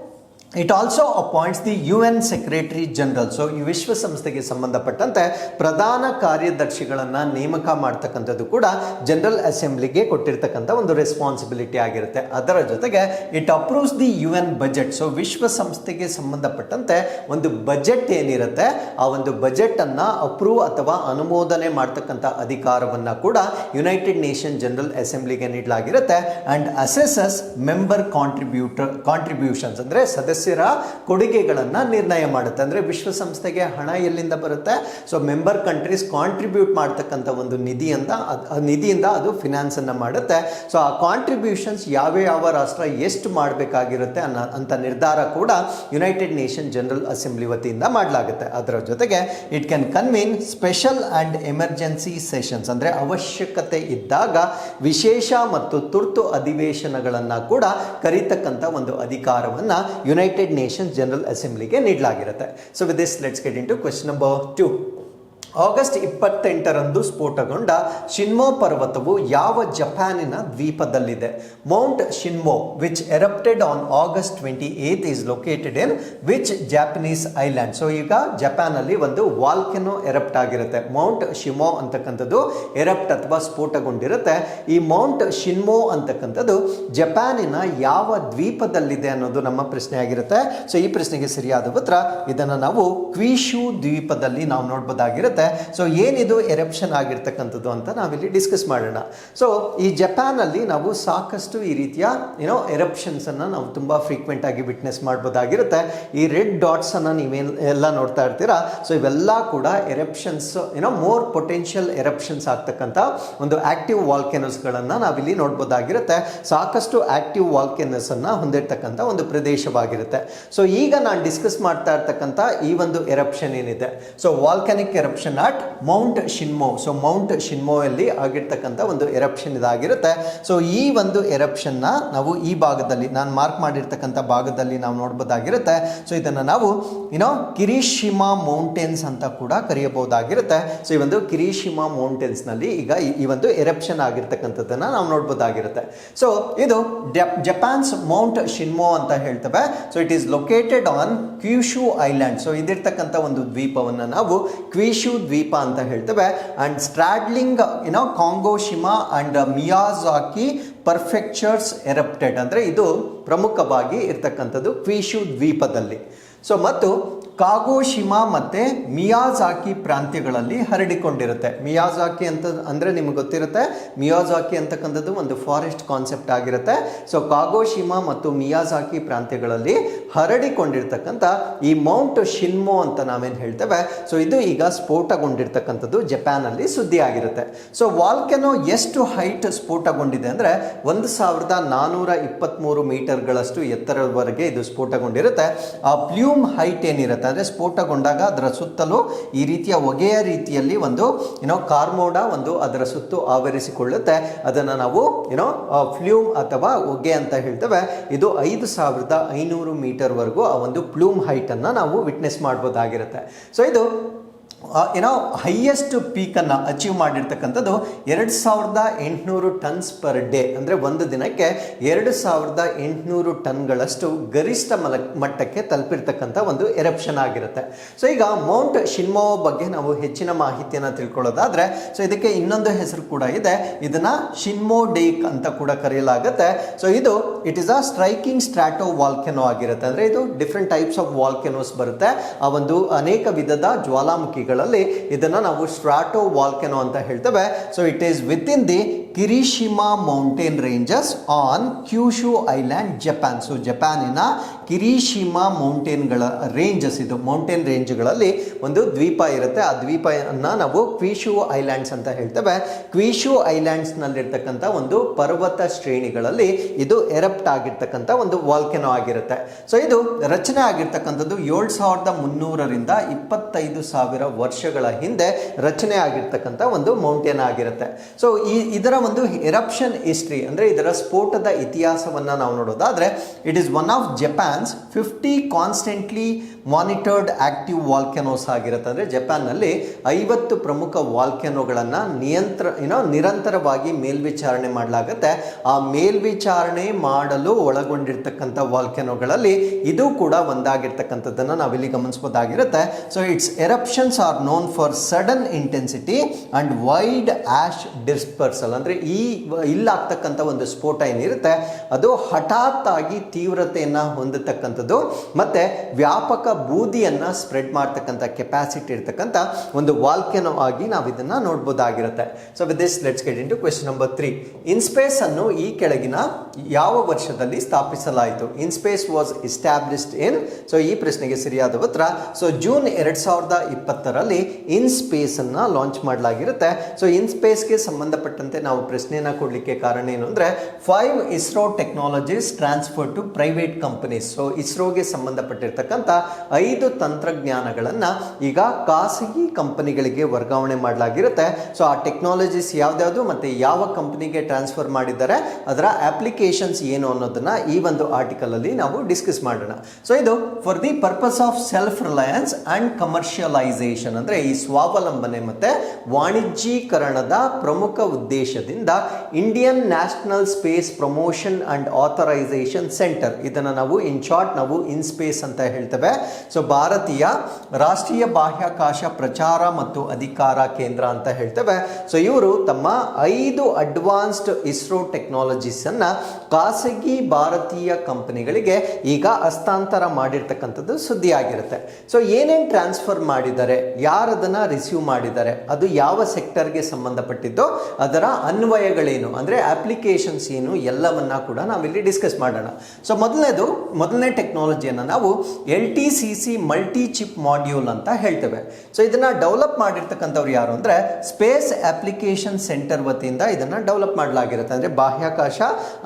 it also appoints the U N secretary general so ಈ ವಿಶ್ವಸಂಸ್ಥೆಗೆ ಸಂಬಂಧಪಟ್ಟಂತೆ ಪ್ರಧಾನ ಕಾರ್ಯದರ್ಶಿಗಳನ್ನು ನೇಮಕ ಮಾಡ್ತಕ್ಕಂಥದ್ದು ಕೂಡ ಜನರಲ್ ಅಸೆಂಬ್ಲಿಗೆ ಕೊಟ್ಟಿರ್ತಕ್ಕಂಥ ಒಂದು ರೆಸ್ಪಾನ್ಸಿಬಿಲಿಟಿ ಆಗಿರುತ್ತೆ. ಅದರ ಜೊತೆಗೆ it approves the U N budget so ವಿಶ್ವಸಂಸ್ಥೆಗೆ ಸಂಬಂಧಪಟ್ಟಂತೆ ಒಂದು ಬಜೆಟ್ ಏನಿರುತ್ತೆ, ಆ ಒಂದು ಬಜೆಟನ್ನು ಅಪ್ರೂವ್ ಅಥವಾ ಅನುಮೋದನೆ ಮಾಡ್ತಕ್ಕಂಥ ಅಧಿಕಾರವನ್ನು ಕೂಡ ಯುನೈಟೆಡ್ ನೇಷನ್ ಜನರಲ್ ಅಸೆಂಬ್ಲಿಗೆ ನೀಡಲಾಗಿರುತ್ತೆ. And assesses member contributor contributions ಅಂದರೆ ಸದಸ್ಯರ ಕೊಡುಗೆಗಳನ್ನು ನಿರ್ಣಯ ಮಾಡುತ್ತೆ. ಅಂದರೆ ವಿಶ್ವಸಂಸ್ಥೆಗೆ ಹಣ ಎಲ್ಲಿಂದ ಬರುತ್ತೆ? ಸೊ ಮೆಂಬರ್ ಕಂಟ್ರೀಸ್ ಕಾಂಟ್ರಿಬ್ಯೂಟ್ ಮಾಡ್ತಕ್ಕಂಥ ಒಂದು ನಿಧಿಯಿಂದ ನಿಧಿಯಿಂದ ಅದು ಫಿನಾನ್ಸನ್ನು ಮಾಡುತ್ತೆ. ಸೊ ಆ ಕಾಂಟ್ರಿಬ್ಯೂಷನ್ಸ್ ಯಾವ ಯಾವ ರಾಷ್ಟ್ರ ಎಷ್ಟು ಮಾಡಬೇಕಾಗಿರುತ್ತೆ ಅನ್ನೋ, ಅಂತ ನಿರ್ಧಾರ ಕೂಡ ಯುನೈಟೆಡ್ ನೇಷನ್ ಜನರಲ್ ಅಸೆಂಬ್ಲಿ ವತಿಯಿಂದ ಮಾಡಲಾಗುತ್ತೆ. ಅದರ ಜೊತೆಗೆ it can convene special and emergency sessions ಅಂದರೆ ಅವಶ್ಯಕತೆ ಇದ್ದಾಗ ವಿಶೇಷ ಮತ್ತು ತುರ್ತು ಅಧಿವೇಶನಗಳನ್ನು ಕೂಡ ಕರೀತಕ್ಕಂಥ ಒಂದು ಅಧಿಕಾರವನ್ನು ಯುನೈಟೆಡ್ ನೇಷನ್ಸ್ ಜನರಲ್ ಅಸೆಂಬ್ಲಿಗೆ ನೀಡಲಾಗಿರುತ್ತೆ. So with this let's get into question number two August ಇಪ್ಪತ್ತೆಂಟರಂದು ಸ್ಫೋಟಗೊಂಡ ಶಿನ್ಮೋ ಪರ್ವತವು ಯಾವ ಜಪಾನಿನ ದ್ವೀಪದಲ್ಲಿದೆ? Mount Shinmoe which erupted on August twenty eighth is located in which Japanese island so ಈಗ ಜಪಾನಲ್ಲಿ ಒಂದು ವಾಲ್ಕೆನೋ ಎರಪ್ಟ್ ಆಗಿರುತ್ತೆ. ಮೌಂಟ್ ಶಿಮೋ ಅಂತಕ್ಕಂಥದ್ದು ಎರಪ್ಟ್ ಅಥವಾ ಸ್ಫೋಟಗೊಂಡಿರುತ್ತೆ. ಈ ಮೌಂಟ್ ಶಿನ್ಮೋ ಅಂತಕ್ಕಂಥದ್ದು ಜಪಾನಿನ ಯಾವ ದ್ವೀಪದಲ್ಲಿದೆ ಅನ್ನೋದು ನಮ್ಮ ಪ್ರಶ್ನೆ ಆಗಿರುತ್ತೆ. ಸೊ ಈ ಪ್ರಶ್ನೆಗೆ ಸರಿಯಾದ ಉತ್ತರ, ಇದನ್ನು ನಾವು ಕ್ವೀಶು ದ್ವೀಪದಲ್ಲಿ ನಾವು ನೋಡ್ಬೋದಾಗಿರುತ್ತೆ. ಸೊ ಏನಿದು ಎರಪ್ಷನ್ ಆಗಿರ್ತಕ್ಕಂಥದ್ದು ಅಂತ ನಾವಿಲ್ಲಿ ಡಿಸ್ಕಸ್ ಮಾಡೋಣ. ಸೊ ಈ ಜಪಾನಲ್ಲಿ ನಾವು ಸಾಕಷ್ಟು ಈ ರೀತಿಯ ಏನೋ ಎರಪ್ಷನ್ಸ್ ಅನ್ನ ನಾವು ತುಂಬಾ ಫ್ರೀಕ್ವೆಂಟ್ ಆಗಿ ವಿಟ್ನೆಸ್ ಮಾಡ್ಬೋದಾಗಿರುತ್ತೆ. ಈ ರೆಡ್ ಡಾಟ್ಸ್ ಅನ್ನ ನೀವೇನು, ಎಲ್ಲ ನೋಡ್ತಾ ಇರ್ತೀರಾ? ಸೊ ಇವೆಲ್ಲ ಕೂಡ ಎರಪ್ಷನ್ಸ್ ಏನೋ ಮೋರ್ ಪೊಟೆನ್ಷಿಯಲ್ ಎರಪ್ಷನ್ಸ್ ಆಗ್ತಕ್ಕಂಥ ಒಂದು ಆಕ್ಟಿವ್ ವಾಲ್ಕೆನೋಸ್ಗಳನ್ನು ನಾವಿಲ್ಲಿ ನೋಡ್ಬೋದಾಗಿರುತ್ತೆ. ಸಾಕಷ್ಟು ಆಕ್ಟಿವ್ ವಾಲ್ಕೆನಸನ್ನು ಹೊಂದಿರತಕ್ಕಂಥ ಒಂದು ಪ್ರದೇಶವಾಗಿರುತ್ತೆ. ಸೊ ಈಗ ನಾನು ಡಿಸ್ಕಸ್ ಮಾಡ್ತಾ ಇರ್ತಕ್ಕಂಥ ಈ ಒಂದು ಎರಪ್ಷನ್ ಏನಿದೆ. So volcanic eruption at Mount Shinmoe so Mount ಶಿನ್ಮೋಯಲ್ಲಿ ಆಗಿರ್ತಕ್ಕಂಥ ಒಂದು ಎರಪ್ಷನ್ ಇದಾಗಿರುತ್ತೆ. ಸೊ ಈ ಒಂದು ಎರಪ್ಷನ್ನ ನಾವು ಈ ಭಾಗದಲ್ಲಿ, ನಾನು ಮಾರ್ಕ್ ಮಾಡಿರ್ತಕ್ಕಂಥ ಭಾಗದಲ್ಲಿ ನಾವು ನೋಡ್ಬೋದಾಗಿರುತ್ತೆ. ಸೊ ಇದನ್ನು ನಾವು ಏನೋ ಕಿರಿಶಿಮಾ ಮೌಂಟೇನ್ಸ್ ಅಂತ ಕೂಡ ಕರೆಯಬಹುದಾಗಿರುತ್ತೆ. ಸೊ ಈ ಒಂದು ಕಿರಿಶಿಮಾ ಮೌಂಟೇನ್ಸ್ನಲ್ಲಿ ಈಗ ಈ- ಒಂದು ಎರಪ್ಷನ್ ಆಗಿರ್ತಕ್ಕಂಥದ್ದನ್ನು ನಾವು ನೋಡ್ಬೋದಾಗಿರುತ್ತೆ. ಸೊ ಇದು ಜಪಾನ್ಸ್ ಮೌಂಟ್ ಶಿನ್ಮೋ ಅಂತ ಹೇಳ್ತವೆ. So it is located on Kyushu island so ಇದಿರ್ತಕ್ಕಂಥ ಒಂದು ದ್ವೀಪವನ್ನು ನಾವು ಕ್ವಿಶು ದ್ವೀಪ ಅಂತ ಹೇಳ್ತೇವೆ. ಅಂಡ್ ಸ್ಟ್ರಾಡ್ಲಿಂಗ್ ಏನೋ ಕಾಂಗೋಶಿಮಾ ಅಂಡ್ ಮಿಯಾಝಾಕಿ ಪರ್ಫೆಕ್ಚರ್ಸ್ ಎರಪ್ಟೆಡ್ ಅಂದರೆ ಇದು ಪ್ರಮುಖವಾಗಿ ಇರ್ತಕ್ಕಂಥದ್ದು ಕ್ವೀಶು ದ್ವೀಪದಲ್ಲಿ. ಸೊ ಮತ್ತು ಕಾಗೋಶಿಮಾ ಮತ್ತು ಮಿಯಾಜಾಕಿ ಪ್ರಾಂತ್ಯಗಳಲ್ಲಿ ಹರಡಿಕೊಂಡಿರುತ್ತೆ. ಮಿಯಾಜಾಕಿ ಅಂತ ಅಂದರೆ ನಿಮಗೆ ಗೊತ್ತಿರುತ್ತೆ, ಮಿಯಾಜಾಕಿ ಅಂತಕ್ಕಂಥದ್ದು ಒಂದು ಫಾರೆಸ್ಟ್ ಕಾನ್ಸೆಪ್ಟ್ ಆಗಿರುತ್ತೆ. ಸೊ ಕಾಗೋಶಿಮಾ ಮತ್ತು ಮಿಯಾಜಾಕಿ ಪ್ರಾಂತ್ಯಗಳಲ್ಲಿ ಹರಡಿಕೊಂಡಿರ್ತಕ್ಕಂಥ ಈ ಮೌಂಟ್ ಶಿನ್ಮೋ ಅಂತ ನಾವೇನು ಹೇಳ್ತೇವೆ ಸೊ ಇದು ಈಗ ಸ್ಫೋಟಗೊಂಡಿರ್ತಕ್ಕಂಥದ್ದು ಜಪಾನಲ್ಲಿ ಸುದ್ದಿ ಆಗಿರುತ್ತೆ ಸೊ ವಾಲ್ಕೆನೋ ಎಷ್ಟು ಹೈಟ್ ಸ್ಫೋಟಗೊಂಡಿದೆ ಅಂದರೆ ಒಂದು ಸಾವಿರದ ನಾನ್ನೂರ ಇಪ್ಪತ್ತ್ಮೂರು ಮೀಟರ್ಗಳಷ್ಟು ಎತ್ತರದವರೆಗೆ ಇದು ಸ್ಫೋಟಗೊಂಡಿರುತ್ತೆ. ಆ ಪ್ಲ್ಯೂಮ್ ಹೈಟ್ ಏನಿರುತ್ತೆ ಅಂದರೆ ಸ್ಫೋಟಗೊಂಡಾಗ ಅದರ ಸುತ್ತಲೂ ಈ ರೀತಿಯ ಹೊಗೆಯ ರೀತಿಯಲ್ಲಿ ಒಂದು ಏನೋ ಕಾರ್ಮೋಡ ಒಂದು ಅದರ ಸುತ್ತು ಆವರಿಸಿಕೊಳ್ಳುತ್ತೆ. ಅದನ್ನು ನಾವು ಏನೋ ಫ್ಲ್ಯೂಮ್ ಅಥವಾ ಹೊಗೆ ಅಂತ ಹೇಳ್ತೇವೆ. ಇದು ಐದು ಸಾವಿರದ ಐನೂರು ಮೀಟರ್ವರೆಗೂ ಆ ಒಂದು ಪ್ಲೂಮ್ ಹೈಟನ್ನು ನಾವು ವಿಟ್ನೆಸ್ ಮಾಡ್ಬೋದಾಗಿರುತ್ತೆ. ಸೊ ಇದು ಏನೋ ಹೈಯೆಸ್ಟ್ ಪೀಕನ್ನು ಅಚೀವ್ ಮಾಡಿರ್ತಕ್ಕಂಥದ್ದು ಎರಡು ಸಾವಿರದ ಎಂಟುನೂರು ಟನ್ಸ್ ಪರ್ ಡೇ ಅಂದರೆ ಒಂದು ದಿನಕ್ಕೆ ಎರಡು ಸಾವಿರದ ಎಂಟುನೂರು ಟನ್ಗಳಷ್ಟು ಗರಿಷ್ಠ ಮಲ, ಮಟ್ಟಕ್ಕೆ ತಲುಪಿರ್ತಕ್ಕಂಥ ಒಂದು ಎರಪ್ಷನ್ ಆಗಿರುತ್ತೆ. ಸೊ ಈಗ ಮೌಂಟ್ ಶಿನ್ಮೋ ಬಗ್ಗೆ ನಾವು ಹೆಚ್ಚಿನ ಮಾಹಿತಿಯನ್ನು ತಿಳ್ಕೊಳ್ಳೋದಾದರೆ ಸೊ ಇದಕ್ಕೆ ಇನ್ನೊಂದು ಹೆಸರು ಕೂಡ ಇದೆ. ಇದನ್ನು ಶಿನ್ಮೋ ಡೇಕ್ ಅಂತ ಕೂಡ ಕರೆಯಲಾಗುತ್ತೆ. ಸೊ ಇದು it is a striking stratovolcano ಆಗಿರುತ್ತೆ. ಅಂದರೆ ಇದು ಡಿಫ್ರೆಂಟ್ ಟೈಪ್ಸ್ ಆಫ್ ವಾಲ್ಕೆನೋಸ್ ಬರುತ್ತೆ. ಆ ಒಂದು ಅನೇಕ ವಿಧದ ಜ್ವಾಲಾಮುಖಿಗಳಲ್ಲಿ ಇದನ್ನು ನಾವು ಸ್ಟ್ರಾಟೋ ವಾಲ್ಕೆನೋ ಅಂತ ಹೇಳ್ತೇವೆ. So it is within the Kirishima mountain ranges on Kyushu island Japan so ಜಪಾನಿನ ಕಿರಿಶಿಮಾ ಮೌಂಟೇನ್ಗಳ ರೇಂಜಸ್ ಇದು. ಮೌಂಟೇನ್ ರೇಂಜ್ಗಳಲ್ಲಿ ಒಂದು ದ್ವೀಪ ಇರುತ್ತೆ. ಆ ದ್ವೀಪವನ್ನು ನಾವು ಕ್ವೀಶು ಐಲ್ಯಾಂಡ್ಸ್ ಅಂತ ಹೇಳ್ತೇವೆ. ಕ್ವೀಶು ಐಲ್ಯಾಂಡ್ಸ್ನಲ್ಲಿರ್ತಕ್ಕಂಥ ಒಂದು ಪರ್ವತ ಶ್ರೇಣಿಗಳಲ್ಲಿ ಇದು ಎರಪ್ಟ್ ಆಗಿರ್ತಕ್ಕಂಥ ಒಂದು ವಾಲ್ಕೆನೋ ಆಗಿರುತ್ತೆ. ಸೊ ಇದು ರಚನೆ ಆಗಿರ್ತಕ್ಕಂಥದ್ದು ಏಳು ಸಾವಿರದ ಮುನ್ನೂರರಿಂದ ಇಪ್ಪತ್ತೈದು ಸಾವಿರ ವರ್ಷಗಳ ಹಿಂದೆ ರಚನೆ ಆಗಿರ್ತಕ್ಕಂಥ ಒಂದು ಮೌಂಟೇನ್ ಆಗಿರುತ್ತೆ. ಸೊ ಈ ಇದರ ಒಂದು ಎರಪ್ಷನ್ ಹಿಸ್ಟ್ರಿ ಅಂದರೆ ಇದರ ಸ್ಫೋಟದ ಇತಿಹಾಸವನ್ನು ನಾವು ನೋಡೋದಾದರೆ it is one of Japan's fifty constantly monitored active volcanoes ಆಗಿರುತ್ತೆ. ಅಂದರೆ ಜಪಾನ್ನಲ್ಲಿ ಐವತ್ತು ಪ್ರಮುಖ ವಾಲ್ಕೆನೋಗಳನ್ನು ನಿಯಂತ್ರ ಏನೋ ನಿರಂತರವಾಗಿ ಮೇಲ್ವಿಚಾರಣೆ ಮಾಡಲಾಗುತ್ತೆ. ಆ ಮೇಲ್ವಿಚಾರಣೆ ಮಾಡಲು ಒಳಗೊಂಡಿರ್ತಕ್ಕಂಥ ವಾಲ್ಕೆನೋಗಳಲ್ಲಿ ಇದು ಕೂಡ ಒಂದಾಗಿರ್ತಕ್ಕಂಥದ್ದನ್ನು ನಾವಿಲ್ಲಿ ಗಮನಿಸ್ಬೋದಾಗಿರುತ್ತೆ. So its eruptions are known for sudden intensity and wide ash dispersal ಅಂದರೆ ಈ ಇಲ್ಲಾಗ್ತಕ್ಕಂಥ ಒಂದು ಸ್ಫೋಟ ಏನಿರುತ್ತೆ, ಅದು ಹಠಾತ್ ತೀವ್ರತೆಯನ್ನು ಹೊಂದತಕ್ಕಂಥದ್ದು. ಮತ್ತು ವ್ಯಾಪಕ ಬೂದಿಯನ್ನು ಸ್ಪ್ರೆಡ್ ಮಾಡ್ತಕ್ಕಂಥ ಕೆಪಾಸಿಟಿ ಇರ್ತಕ್ಕಂಥ ಒಂದು ವಾಲ್ಕೆನೋ ಆಗಿ ನಾವು ಇದನ್ನು ನೋಡ್ಬೋದಾಗಿರುತ್ತೆ. So with this let's get into question number three InSpace ಅನ್ನು ಈ ಕೆಳಗಿನ ಯಾವ ವರ್ಷದಲ್ಲಿ ಸ್ಥಾಪಿಸಲಾಯಿತು? InSpace was established in so ಈ ಪ್ರಶ್ನೆಗೆ ಸರಿಯಾದ ಉತ್ತರ ಸೊ ಜೂನ್ ಎರಡು ಸಾವಿರದ ಇಪ್ಪತ್ತರಲ್ಲಿ ಇನ್ಸ್ಪೇಸನ್ನು ಲಾಂಚ್ ಮಾಡಲಾಗಿರುತ್ತೆ. ಸೊ ಇನ್ಸ್ಪೇಸ್ಗೆ ಸಂಬಂಧಪಟ್ಟಂತೆ ನಾವು ಪ್ರಶ್ನೆಯನ್ನ ಕೊಡಲಿಕ್ಕೆ ಕಾರಣ ಏನು ಅಂದರೆ five ISRO technologies transfer to private companies so ಇಸ್ರೋಗೆ ಸಂಬಂಧಪಟ್ಟಿರ್ತಕ್ಕಂಥ ಐದು ತಂತ್ರಜ್ಞಾನಗಳನ್ನು ಈಗ ಖಾಸಗಿ ಕಂಪನಿಗಳಿಗೆ ವರ್ಗಾವಣೆ ಮಾಡಲಾಗಿರುತ್ತೆ. ಸೊ ಆ ಟೆಕ್ನಾಲಜೀಸ್ ಯಾವ್ದ್ಯಾವುದು ಮತ್ತು ಯಾವ ಕಂಪನಿಗೆ ಟ್ರಾನ್ಸ್ಫರ್ ಮಾಡಿದ್ದಾರೆ, ಅದರ ಅಪ್ಲಿಕೇಶನ್ಸ್ ಏನು ಅನ್ನೋದನ್ನು ಈ ಒಂದು ಆರ್ಟಿಕಲಲ್ಲಿ ನಾವು ಡಿಸ್ಕಸ್ ಮಾಡೋಣ. ಸೊ ಇದು for the purpose of self reliance and commercialisation ಅಂದರೆ ಈ ಸ್ವಾವಲಂಬನೆ ಮತ್ತು ವಾಣಿಜ್ಯೀಕರಣದ ಪ್ರಮುಖ ಉದ್ದೇಶದಿಂದ Indian national space promotion and authorisation centre ಇದನ್ನು ನಾವು ಇನ್ ಶಾರ್ಟ್ ನಾವು ಇನ್ ಸ್ಪೇಸ್ ಅಂತ ಹೇಳ್ತೇವೆ. ಸೊ ಭಾರತೀಯ ರಾಷ್ಟ್ರೀಯ ಬಾಹ್ಯಾಕಾಶ ಪ್ರಚಾರ ಮತ್ತು ಅಧಿಕಾರ ಕೇಂದ್ರ ಅಂತ ಹೇಳ್ತೇವೆ. ಸೊ ಇವರು ತಮ್ಮ ಐದು ಅಡ್ವಾನ್ಸ್ಡ್ ಇಸ್ರೋ ಟೆಕ್ನಾಲಜೀಸ್ ಅನ್ನ ಖಾಸಗಿ ಭಾರತೀಯ ಕಂಪನಿಗಳಿಗೆ ಈಗ ಹಸ್ತಾಂತರ ಮಾಡಿರ್ತಕ್ಕಂಥದ್ದು ಸುದ್ದಿ ಆಗಿರುತ್ತೆ ಸೊ ಏನೇನು ಟ್ರಾನ್ಸ್ಫರ್ ಮಾಡಿದ್ದಾರೆ, ಯಾರದನ್ನ ರಿಸೀವ್ ಮಾಡಿದ್ದಾರೆ, ಅದು ಯಾವ ಸೆಕ್ಟರ್ಗೆ ಸಂಬಂಧಪಟ್ಟಿದ್ದು, ಅದರ ಅನ್ವಯಗಳೇನು, ಅಂದರೆ ಅಪ್ಲಿಕೇಶನ್ಸ್ ಏನು, ಎಲ್ಲವನ್ನ ಕೂಡ ನಾವಿಲ್ಲಿ ಡಿಸ್ಕಸ್ ಮಾಡೋಣ. ಸೊ ಮೊದಲನೇದು, ಮೊದಲನೇ ಟೆಕ್ನಾಲಜಿಯನ್ನು ನಾವು L T C C multi chip module ಅಂತ ಹೇಳ್ತೇವೆ. ಸೊ ಇದನ್ನ ಡೆವಲಪ್ ಮಾಡಿರ್ತಕ್ಕಂಥವ್ರು ಯಾರು ಅಂದರೆ ಸ್ಪೇಸ್ ಅಪ್ಲಿಕೇಶನ್ ಸೆಂಟರ್ ವತಿಯಿಂದ ಇದನ್ನು ಡೆವಲಪ್ ಮಾಡಲಾಗಿರುತ್ತೆ. ಅಂದರೆ ಬಾಹ್ಯಾಕಾಶ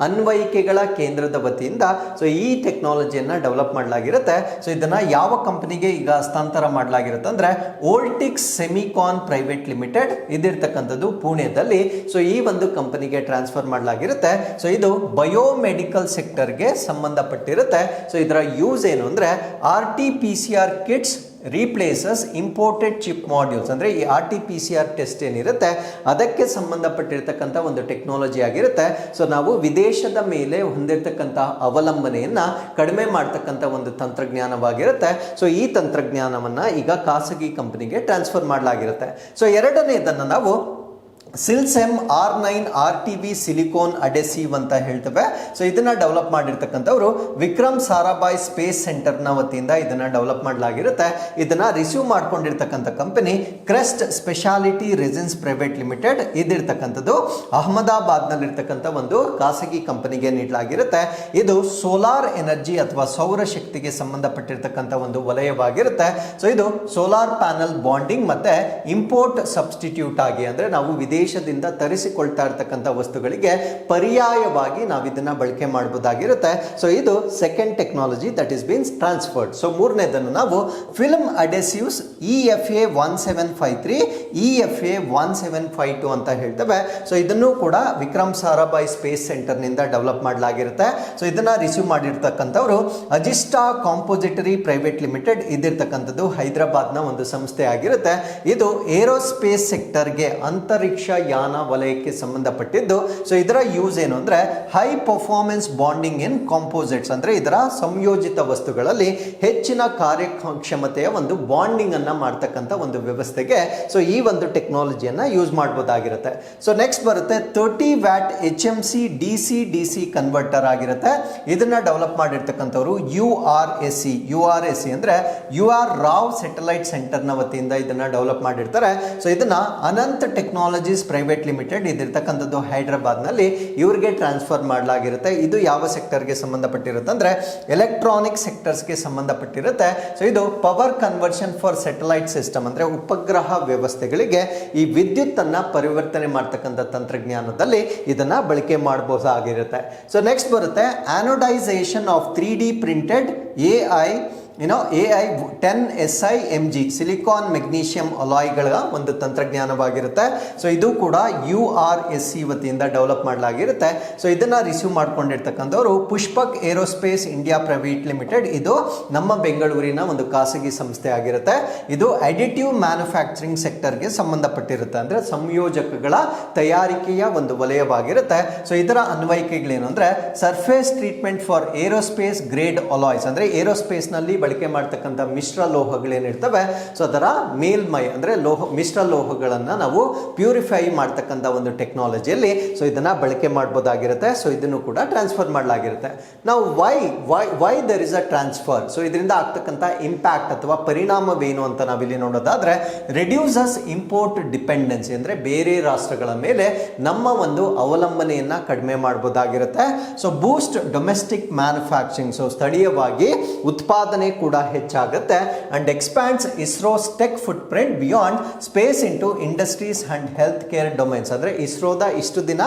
ಅನ್ವಯಿಕೆಗಳ ಕೇಂದ್ರದ ವತಿಯಿಂದ. ಸೊ ಈ ಟೆಕ್ನಾಲಜಿಯನ್ನು ಡೆವಲಪ್ ಮಾಡಲಾಗಿರುತ್ತೆ. ಸೊ ಇದನ್ನು ಯಾವ ಕಂಪನಿಗೆ ಈಗ ಹಸ್ತಾಂತರ ಮಾಡಲಾಗಿರುತ್ತೆ ಅಂದರೆ ಓಲ್ಟಿಕ್ಸ್ ಸೆಮಿಕಾನ್ ಪ್ರೈವೇಟ್ ಲಿಮಿಟೆಡ್ ಇದಿರ್ತಕ್ಕಂಥದ್ದು ಪುಣೆದಲ್ಲಿ. ಸೊ ಈ ಒಂದು ಕಂಪನಿಗೆ ಟ್ರಾನ್ಸ್ಫರ್ ಮಾಡಲಾಗಿರುತ್ತೆ. ಸೊ ಇದು ಬಯೋಮೆಡಿಕಲ್ ಸೆಕ್ಟರ್ಗೆ ಸಂಬಂಧಪಟ್ಟಿರುತ್ತೆ. ಸೊ ಇದರ ಯೂಸ್ ಏನು ಅಂದರೆ R T P R kits replaces imported chip modules ಅಂದರೆ ಈ R T P C R test ಏನಿರುತ್ತೆ, ಅದಕ್ಕೆ ಸಂಬಂಧಪಟ್ಟಿರ್ತಕ್ಕಂಥ ಒಂದು ಟೆಕ್ನಾಲಜಿ ಆಗಿರುತ್ತೆ. ಸೊ ನಾವು ವಿದೇಶದ ಮೇಲೆ ಹೊಂದಿರತಕ್ಕಂಥ ಅವಲಂಬನೆಯನ್ನು ಕಡಿಮೆ ಮಾಡ್ತಕ್ಕಂಥ ಒಂದು ತಂತ್ರಜ್ಞಾನವಾಗಿರುತ್ತೆ. ಸೊ ಈ ತಂತ್ರಜ್ಞಾನವನ್ನು ಈಗ ಖಾಸಗಿ ಕಂಪನಿಗೆ ಟ್ರಾನ್ಸ್ಫರ್ ಮಾಡಲಾಗಿರುತ್ತೆ. ಸೊ ಎರಡನೇದನ್ನು ನಾವು ಸಿಲ್ಸೆಮ್, R nine, R T V silicone, adhesive ಅಂತ ಹೇಳ್ತೇವೆ. ಸೊ ಇದನ್ನ ಡೆವಲಪ್ ಮಾಡಿರ್ತಕ್ಕಂಥವ್ರು ವಿಕ್ರಮ್ ಸಾರಾಭಾಯ್ ಸ್ಪೇಸ್ ಸೆಂಟರ್ನ ವತಿಯಿಂದ ಇದನ್ನ ಡೆವಲಪ್ ಮಾಡಲಾಗಿರುತ್ತೆ. ಇದನ್ನ receive ಮಾಡ್ಕೊಂಡಿರ್ತಕ್ಕಂಥ company Crest specialty resins private limited ಇದಿರ್ತಕ್ಕಂಥದ್ದು ಅಹಮದಾಬಾದ್ನಲ್ಲಿರ್ತಕ್ಕಂಥ ಒಂದು ಖಾಸಗಿ ಕಂಪನಿಗೆ ನೀಡಲಾಗಿರುತ್ತೆ. ಇದು ಸೋಲಾರ್ ಎನರ್ಜಿ ಅಥವಾ ಸೌರಶಕ್ತಿಗೆ ಸಂಬಂಧಪಟ್ಟಿರ್ತಕ್ಕಂಥ ಒಂದು ವಲಯವಾಗಿರುತ್ತೆ. ಸೊ ಇದು ಸೋಲಾರ್ ಪ್ಯಾನಲ್ ಬಾಂಡಿಂಗ್ ಮತ್ತೆ ಇಂಪೋರ್ಟ್ ಸಬ್ಸ್ಟಿಟ್ಯೂಟ್ ಆಗಿ ಅಂದ್ರೆ ನಾವು ವಿದೇಶದಿಂದ ತರಿಸಿಕೊಳ್ತಾ ಇರ್ತಕ್ಕಂಥ ವಸ್ತುಗಳಿಗೆ ಪರ್ಯಾಯವಾಗಿ ನಾವು ಇದನ್ನ ಬಳಕೆ ಮಾಡಬಹುದಾಗಿರುತ್ತೆ ಸೊ ಇದು second technology that is been transferred so ಮೂರನೇದನ್ನು ನಾವು film adhesives E F A one seven five three E F A one seven five two ಅಂತ ಹೇಳ್ತೇವೆ. ಸೊ ಇದನ್ನು ಕೂಡ ವಿಕ್ರಮ್ ಸಾರಾಭಾಯಿ ಸ್ಪೇಸ್ ಸೆಂಟರ್ನಿಂದ ಡೆವಲಪ್ ಮಾಡಲಾಗಿರುತ್ತೆ. ಸೊ ಇದನ್ನ ರಿಸೀವ್ ಮಾಡಿರ್ತಕ್ಕಂಥವ್ರು ಅಜಿಸ್ಟಾ ಕಾಂಪೋಸಿಟರಿ ಪ್ರೈವೇಟ್ ಲಿಮಿಟೆಡ್ ಇದಿರ್ತಕ್ಕಂಥದ್ದು ಹೈದರಾಬಾದ್ನ ಒಂದು ಸಂಸ್ಥೆ ಆಗಿರುತ್ತೆ. ಇದು ಏರೋಸ್ಪೇಸ್ ಸೆಕ್ಟರ್ಗೆ ಅಂತರಿಕ್ಷ ಯಾನ ವಲಯಕ್ಕೆ ಸಂಬಂಧಪಟ್ಟಿದ್ದು. ಸೊ ಇದರ ಯೂಸ್ ಏನು ಅಂದ್ರೆ high performance bonding in composites ಅಂದ್ರೆ ಇದರ ಸಂಯೋಜಿತ ವಸ್ತುಗಳಲ್ಲಿ ಹೆಚ್ಚಿನ ಕಾರ್ಯಕ್ಷಮತೆಯ ಒಂದು ಬಾಂಡಿಂಗ್ ಅನ್ನ ಮಾಡ್ತಕ್ಕಂಥ ಒಂದು ವ್ಯವಸ್ಥೆಗೆ ಸೊ ಈ ಒಂದು ಟೆಕ್ನಾಲಜಿಯನ್ನು ಯೂಸ್ ಮಾಡ್ಬೋದಾಗಿರುತ್ತೆ. ಸೊ ನೆಕ್ಸ್ಟ್ ಬರುತ್ತೆ thirty watt H M C D C D C converter ಆಗಿರುತ್ತೆ. ಇದನ್ನು develop ಮಾಡಿರ್ತಕ್ಕಂಥವ್ರು U R S C U R S C ಅಂದ್ರೆ ಯು ಆರ್ ರಾವ್ ಸೆಟಲೈಟ್ ಸೆಂಟರ್ನ ವತಿಯಿಂದ ಇದನ್ನು ಡೆವಲಪ್ ಮಾಡಿರ್ತಾರೆ. So Ananta Anant technologies private limited, ಇದಿರ್ತಕ್ಕಂಥದ್ದು ಹೈದ್ರಾಬಾದ್ನಲ್ಲಿ ಇವ್ರಿಗೆ ಟ್ರಾನ್ಸ್ಫರ್ ಮಾಡಲಾಗಿರುತ್ತೆ. ಇದು ಯಾವ ಸೆಕ್ಟರ್ಗೆ ಸಂಬಂಧಪಟ್ಟಿರುತ್ತೆ ಅಂದರೆ ಎಲೆಕ್ಟ್ರಾನಿಕ್ ಸೆಕ್ಟರ್ಸ್ಗೆ ಸಂಬಂಧಪಟ್ಟಿರುತ್ತೆ. ಸೊ ಇದು power conversion for satellite system ಅಂದರೆ ಉಪಗ್ರಹ ವ್ಯವಸ್ಥೆಗಳಿಗೆ ಈ ವಿದ್ಯುತ್ತನ್ನು ಪರಿವರ್ತನೆ ಮಾಡ್ತಕ್ಕಂಥ ತಂತ್ರಜ್ಞಾನದಲ್ಲಿ ಇದನ್ನ ಬಳಕೆ ಮಾಡಬಹುದಾಗಿರುತ್ತೆ ಸೊ ನೆಕ್ಸ್ಟ್ ಬರುತ್ತೆ anodization of three D printed A I ಏನೋ S I M G silicon magnesium ಅಲಾಯ್ಗಳ ಒಂದು ತಂತ್ರಜ್ಞಾನವಾಗಿರುತ್ತೆ. ಸೊ ಇದು ಕೂಡ ಯು ಆರ್ ಎಸ್ ಸಿ ವತಿಯಿಂದ ಡೆವಲಪ್ ಮಾಡಲಾಗಿರುತ್ತೆ. ಸೊ ಇದನ್ನು receive ಮಾಡ್ಕೊಂಡಿರ್ತಕ್ಕಂಥವ್ರು Pushpak aerospace India private limited ಇದು ನಮ್ಮ ಬೆಂಗಳೂರಿನ ಒಂದು ಖಾಸಗಿ ಸಂಸ್ಥೆ ಆಗಿರುತ್ತೆ. ಇದು ಅಡಿಟಿವ್ ಮ್ಯಾನುಫ್ಯಾಕ್ಚರಿಂಗ್ ಸೆಕ್ಟರ್ಗೆ ಸಂಬಂಧಪಟ್ಟಿರುತ್ತೆ. ಅಂದರೆ ಸಂಯೋಜಕಗಳ ತಯಾರಿಕೆಯ ಒಂದು ವಲಯವಾಗಿರುತ್ತೆ. ಸೊ ಇದರ ಅನ್ವಯಿಕೆಗಳೇನು ಅಂದರೆ surface treatment for aerospace grade alloys ಅಂದರೆ ಏರೋಸ್ಪೇಸ್ನಲ್ಲಿ ಬಳಕೆ ಮಾಡ್ತಕ್ಕಂಥ ಮಿಶ್ರ ಲೋಹಗಳೇನಿರ್ತವೆ, ಸೊ ಅದರ ಮೇಲ್ಮೈ, ಅಂದರೆ ಲೋಹ, ಮಿಶ್ರ ಲೋಹಗಳನ್ನು ನಾವು ಪ್ಯೂರಿಫೈ ಮಾಡ್ತಕ್ಕಂಥ ಒಂದು ಟೆಕ್ನಾಲಜಿಯಲ್ಲಿ, ಸೊ ಇದನ್ನು ಬಳಕೆ ಮಾಡ್ಬೋದಾಗಿರುತ್ತೆ, ಸೊ ಇದನ್ನು ಕೂಡ ಟ್ರಾನ್ಸ್ಫರ್ ಮಾಡಲಾಗಿರುತ್ತೆ. ನಾವು why why why there is a transfer so ಇದರಿಂದ ಆಗ್ತಕ್ಕಂಥ ಇಂಪ್ಯಾಕ್ಟ್ ಅಥವಾ ಪರಿಣಾಮವೇನು ಅಂತ ನಾವಿಲ್ಲಿ ನೋಡೋದಾದ್ರೆ ರೆಡ್ಯೂಸಸ್ ಇಂಪೋರ್ಟ್ ಡಿಪೆಂಡೆನ್ಸಿ ಅಂದರೆ ಬೇರೆ ರಾಷ್ಟ್ರಗಳ ಮೇಲೆ ನಮ್ಮ ಒಂದು ಅವಲಂಬನೆಯನ್ನ ಕಡಿಮೆ ಮಾಡ್ಬೋದಾಗಿರುತ್ತೆ. So boost domestic manufacturing so ಸ್ಥಳೀಯವಾಗಿ ಉತ್ಪಾದನೆ ಕೂಡ ಹೆಚ್ಚಾಗುತ್ತೆ. And expands ISRO's tech footprint beyond space into industries and health care domains ಅಂದ್ರೆ ಇಸ್ರೋದ ಇಷ್ಟು ದಿನ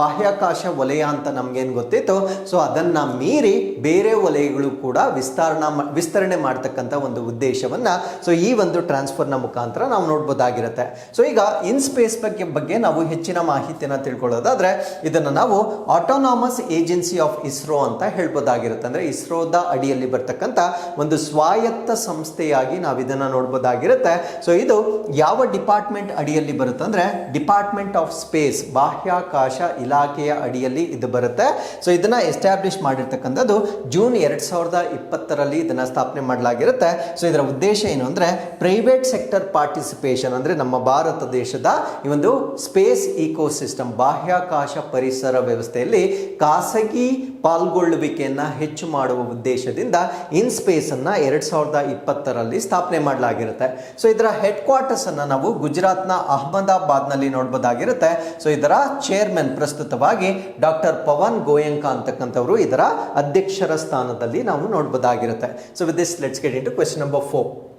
ಬಾಹ್ಯಾಕಾಶ ವಲಯ ಅಂತ ನಮಗೇನು ಗೊತ್ತಿತ್ತು. ಸೊ ಅದನ್ನ ಮೀರಿ ಬೇರೆ ವಲಯಗಳು ಕೂಡ ವಿಸ್ತರಣಾ ವಿಸ್ತರಣೆ ಮಾಡ್ತಕ್ಕಂಥ ಒಂದು ಉದ್ದೇಶವನ್ನ ಸೊ, ಈ ಒಂದು ಟ್ರಾನ್ಸ್ಫರ್ನ ಮುಖಾಂತರ ನಾವು ನೋಡ್ಬೋದಾಗಿರುತ್ತೆ. ಸೊ ಈಗ ಇನ್ ಸ್ಪೇಸ್ ಬಗ್ಗೆ ಬಗ್ಗೆ ನಾವು ಹೆಚ್ಚಿನ ಮಾಹಿತಿಯನ್ನು ತಿಳ್ಕೊಳ್ಳೋದಾದ್ರೆ ಇದನ್ನು ನಾವು ಆಟೋನಾಮಸ್ ಏಜೆನ್ಸಿ ಆಫ್ ಇಸ್ರೋ ಅಂತ ಹೇಳ್ಬೋದಾಗಿರುತ್ತೆ. ಅಂದ್ರೆ ಇಸ್ರೋದ ಅಡಿಯಲ್ಲಿ ಬರ್ತಕ್ಕಂಥ ಒಂದು ಸ್ವಾಯತ್ತ ಸಂಸ್ಥೆಯಾಗಿ ನಾವು ಇದನ್ನು ನೋಡ್ಬೋದಾಗಿರುತ್ತೆ. ಸೊ ಇದು ಯಾವ ಡಿಪಾರ್ಟ್ಮೆಂಟ್ ಅಡಿಯಲ್ಲಿ ಬರುತ್ತೆ ಅಂದರೆ ಡಿಪಾರ್ಟ್ಮೆಂಟ್ ಆಫ್ ಸ್ಪೇಸ್, ಬಾಹ್ಯಾಕಾಶ ಇಲಾಖೆಯ ಅಡಿಯಲ್ಲಿ ಇದು ಬರುತ್ತೆ. ಸೊ ಇದನ್ನು ಎಸ್ಟಾಬ್ಲಿಷ್ ಮಾಡಿರ್ತಕ್ಕಂಥದ್ದು ಜೂನ್ ಎರಡು ಸಾವಿರದ ಇಪ್ಪತ್ತರಲ್ಲಿ ಇದನ್ನು ಸ್ಥಾಪನೆ ಮಾಡಲಾಗಿರುತ್ತೆ. ಸೊ ಇದರ ಉದ್ದೇಶ ಏನು ಅಂದರೆ ಪ್ರೈವೇಟ್ ಸೆಕ್ಟರ್ ಪಾರ್ಟಿಸಿಪೇಷನ್ ಅಂದರೆ ನಮ್ಮ ಭಾರತ ದೇಶದ ಈ ಒಂದು ಸ್ಪೇಸ್ ಇಕೋಸಿಸ್ಟಮ್, ಬಾಹ್ಯಾಕಾಶ ಪರಿಸರ ವ್ಯವಸ್ಥೆಯಲ್ಲಿ ಖಾಸಗಿ ಪಾಲ್ಗೊಳ್ಳುವಿಕೆಯನ್ನ ಹೆಚ್ಚು ಮಾಡುವ ಉದ್ದೇಶದಿಂದ ಇನ್ ಸ್ಪೇಸನ್ನು ಎರಡು ಸಾವಿರದ ಇಪ್ಪತ್ತರಲ್ಲಿ ಸ್ಥಾಪನೆ ಮಾಡಲಾಗಿರುತ್ತೆ. ಸೊ ಇದರ ಹೆಡ್ ಕ್ವಾರ್ಟರ್ಸನ್ನು ನಾವು ಗುಜರಾತ್ನ ಅಹಮದಾಬಾದ್ನಲ್ಲಿ ನೋಡ್ಬೋದಾಗಿರುತ್ತೆ. ಸೊ ಇದರ ಚೇರ್ಮನ್ ಪ್ರಸ್ತುತವಾಗಿ ಡಾಕ್ಟರ್ ಪವನ್ ಗೋಯಂಕ ಅಂತಕ್ಕಂಥವರು ಇದರ ಅಧ್ಯಕ್ಷರ ಸ್ಥಾನದಲ್ಲಿ ನಾವು ನೋಡ್ಬೋದಾಗಿರುತ್ತೆ. So with this let's get into question number four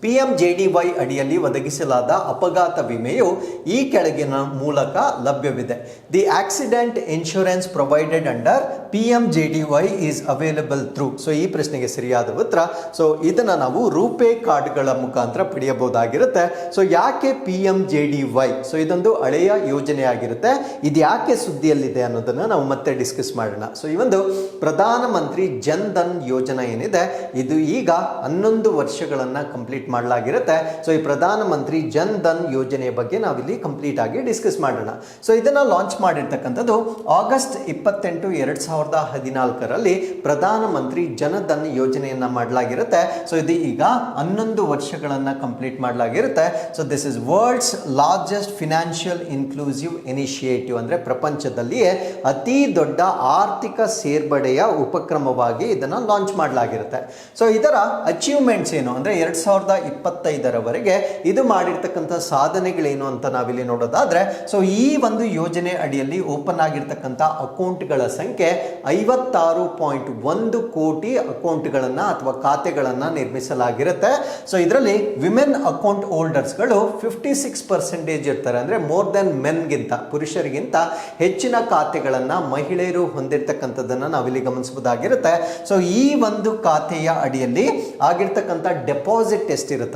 P M J D Y ಅಡಿಯಲ್ಲಿ ಒದಗಿಸಲಾದ ಅಪಘಾತ ವಿಮೆಯು ಈ ಕೆಳಗಿನ ಮೂಲಕ ಲಭ್ಯವಿದೆ. The accident insurance provided under P M J D Y is available through. So, ಈ ಪ್ರಶ್ನೆಗೆ ಸರಿಯಾದ ಉತ್ತರ. ಸೊ, ಇದನ್ನು ನಾವು ರೂಪೇ ಕಾರ್ಡ್ಗಳ ಮುಖಾಂತರ ಪಡೆಯಬಹುದಾಗಿರುತ್ತೆ. ಸೊ, ಯಾಕೆ P M J D Y so, ಇದೊಂದು ಹಳೆಯ ಯೋಜನೆ ಆಗಿರುತ್ತೆ. ಇದು ಯಾಕೆ ಸುದ್ದಿಯಲ್ಲಿದೆ ಅನ್ನೋದನ್ನು ನಾವು ಮತ್ತೆ ಡಿಸ್ಕಸ್ ಮಾಡೋಣ. ಸೊ, ಈ ಒಂದು ಪ್ರಧಾನಮಂತ್ರಿ ಜನ್ ಧನ್ ಯೋಜನಾ ಏನಿದೆ, ಇದು ಈಗ ಹನ್ನೊಂದು ವರ್ಷಗಳನ್ನು ಕಂಪ್ಲೀಟ್ ಮಾಡಲಾಗಿರುತ್ತೆ. ಸೊ ಈ ಪ್ರಧಾನಮಂತ್ರಿ ಜನ್ ಧನ್ ಯೋಜನೆ ಬಗ್ಗೆ ನಾವಿಲ್ಲಿ ಕಂಪ್ಲೀಟ್ ಆಗಿ ಡಿಸ್ಕಸ್ ಮಾಡೋಣ. ಸೊ ಇದನ್ನ ಲಾಂಚ್ ಮಾಡಿರ್ತಕ್ಕಂಥದ್ದು ಆಗಸ್ಟ್ ಇಪ್ಪತ್ತೆಂಟು, ಎರಡ್ ಸಾವಿರದ ಹದಿನಾಲ್ಕರಲ್ಲಿ ಪ್ರಧಾನಮಂತ್ರಿ ಜನಧನ್ ಯೋಜನೆಯನ್ನ ಮಾಡಲಾಗಿರುತ್ತೆ. ಸೊ ಇದು ಈಗ ಹನ್ನೊಂದು ವರ್ಷಗಳನ್ನ complete ಮಾಡಲಾಗಿರುತ್ತೆ. So this is world's largest financial inclusive initiative ಅಂದ್ರೆ ಪ್ರಪಂಚದಲ್ಲಿಯೇ ಅತಿ ದೊಡ್ಡ ಆರ್ಥಿಕ ಸೇರ್ಪಡೆಯ ಉಪಕ್ರಮವಾಗಿ ಇದನ್ನ ಲಾಂಚ್ ಮಾಡಲಾಗಿರುತ್ತೆ. ಸೊ ಇದರ ಅಚೀವ್ಮೆಂಟ್ಸ್ ಏನು ಅಂದ್ರೆ ಎರಡ್ ಸಾವಿರದ ಇಪ್ಪತ್ತೈದರವರೆಗೆ ಇದು ಮಾಡಿರ್ತಕ್ಕಂಥ ಸಾಧನೆಗಳೇನು ಅಂತ ನಾವಿಲ್ಲಿ ನೋಡೋದಾದ್ರೆ ಸೊ ಈ ಒಂದು ಯೋಜನೆ ಅಡಿಯಲ್ಲಿ ಓಪನ್ ಆಗಿರ್ತಕ್ಕಂಥ ಅಕೌಂಟ್ಗಳ ಸಂಖ್ಯೆ ಐವತ್ತಾರು ಪಾಯಿಂಟ್ ಒಂದು ಕೋಟಿ ಅಕೌಂಟ್ಗಳನ್ನ ಅಥವಾ ಖಾತೆಗಳನ್ನ ನಿರ್ಮಿಸಲಾಗಿರುತ್ತೆ. ಸೊ ಇದರಲ್ಲಿ ವಿಮೆನ್ ಅಕೌಂಟ್ ಹೋಲ್ಡರ್ಸ್ಗಳು ಫಿಫ್ಟಿ ಸಿಕ್ಸ್ ಪರ್ಸೆಂಟೇಜ್ ಇರ್ತಾರೆ. ಅಂದ್ರೆ ಮೋರ್ ದೆನ್ ಮೆನ್ಗಿಂತ ಪುರುಷರಿಗಿಂತ ಹೆಚ್ಚಿನ ಖಾತೆಗಳನ್ನ ಮಹಿಳೆಯರು ಹೊಂದಿರತಕ್ಕಂಥದ್ದನ್ನ ನಾವಿಲ್ಲಿ ಗಮನಿಸಬಹುದಾಗಿರುತ್ತೆ. ಸೊ ಈ ಒಂದು ಖಾತೆಯ ಅಡಿಯಲ್ಲಿ ಆಗಿರ್ತಕ್ಕಂಥ ಡೆಪಾಸಿಟ್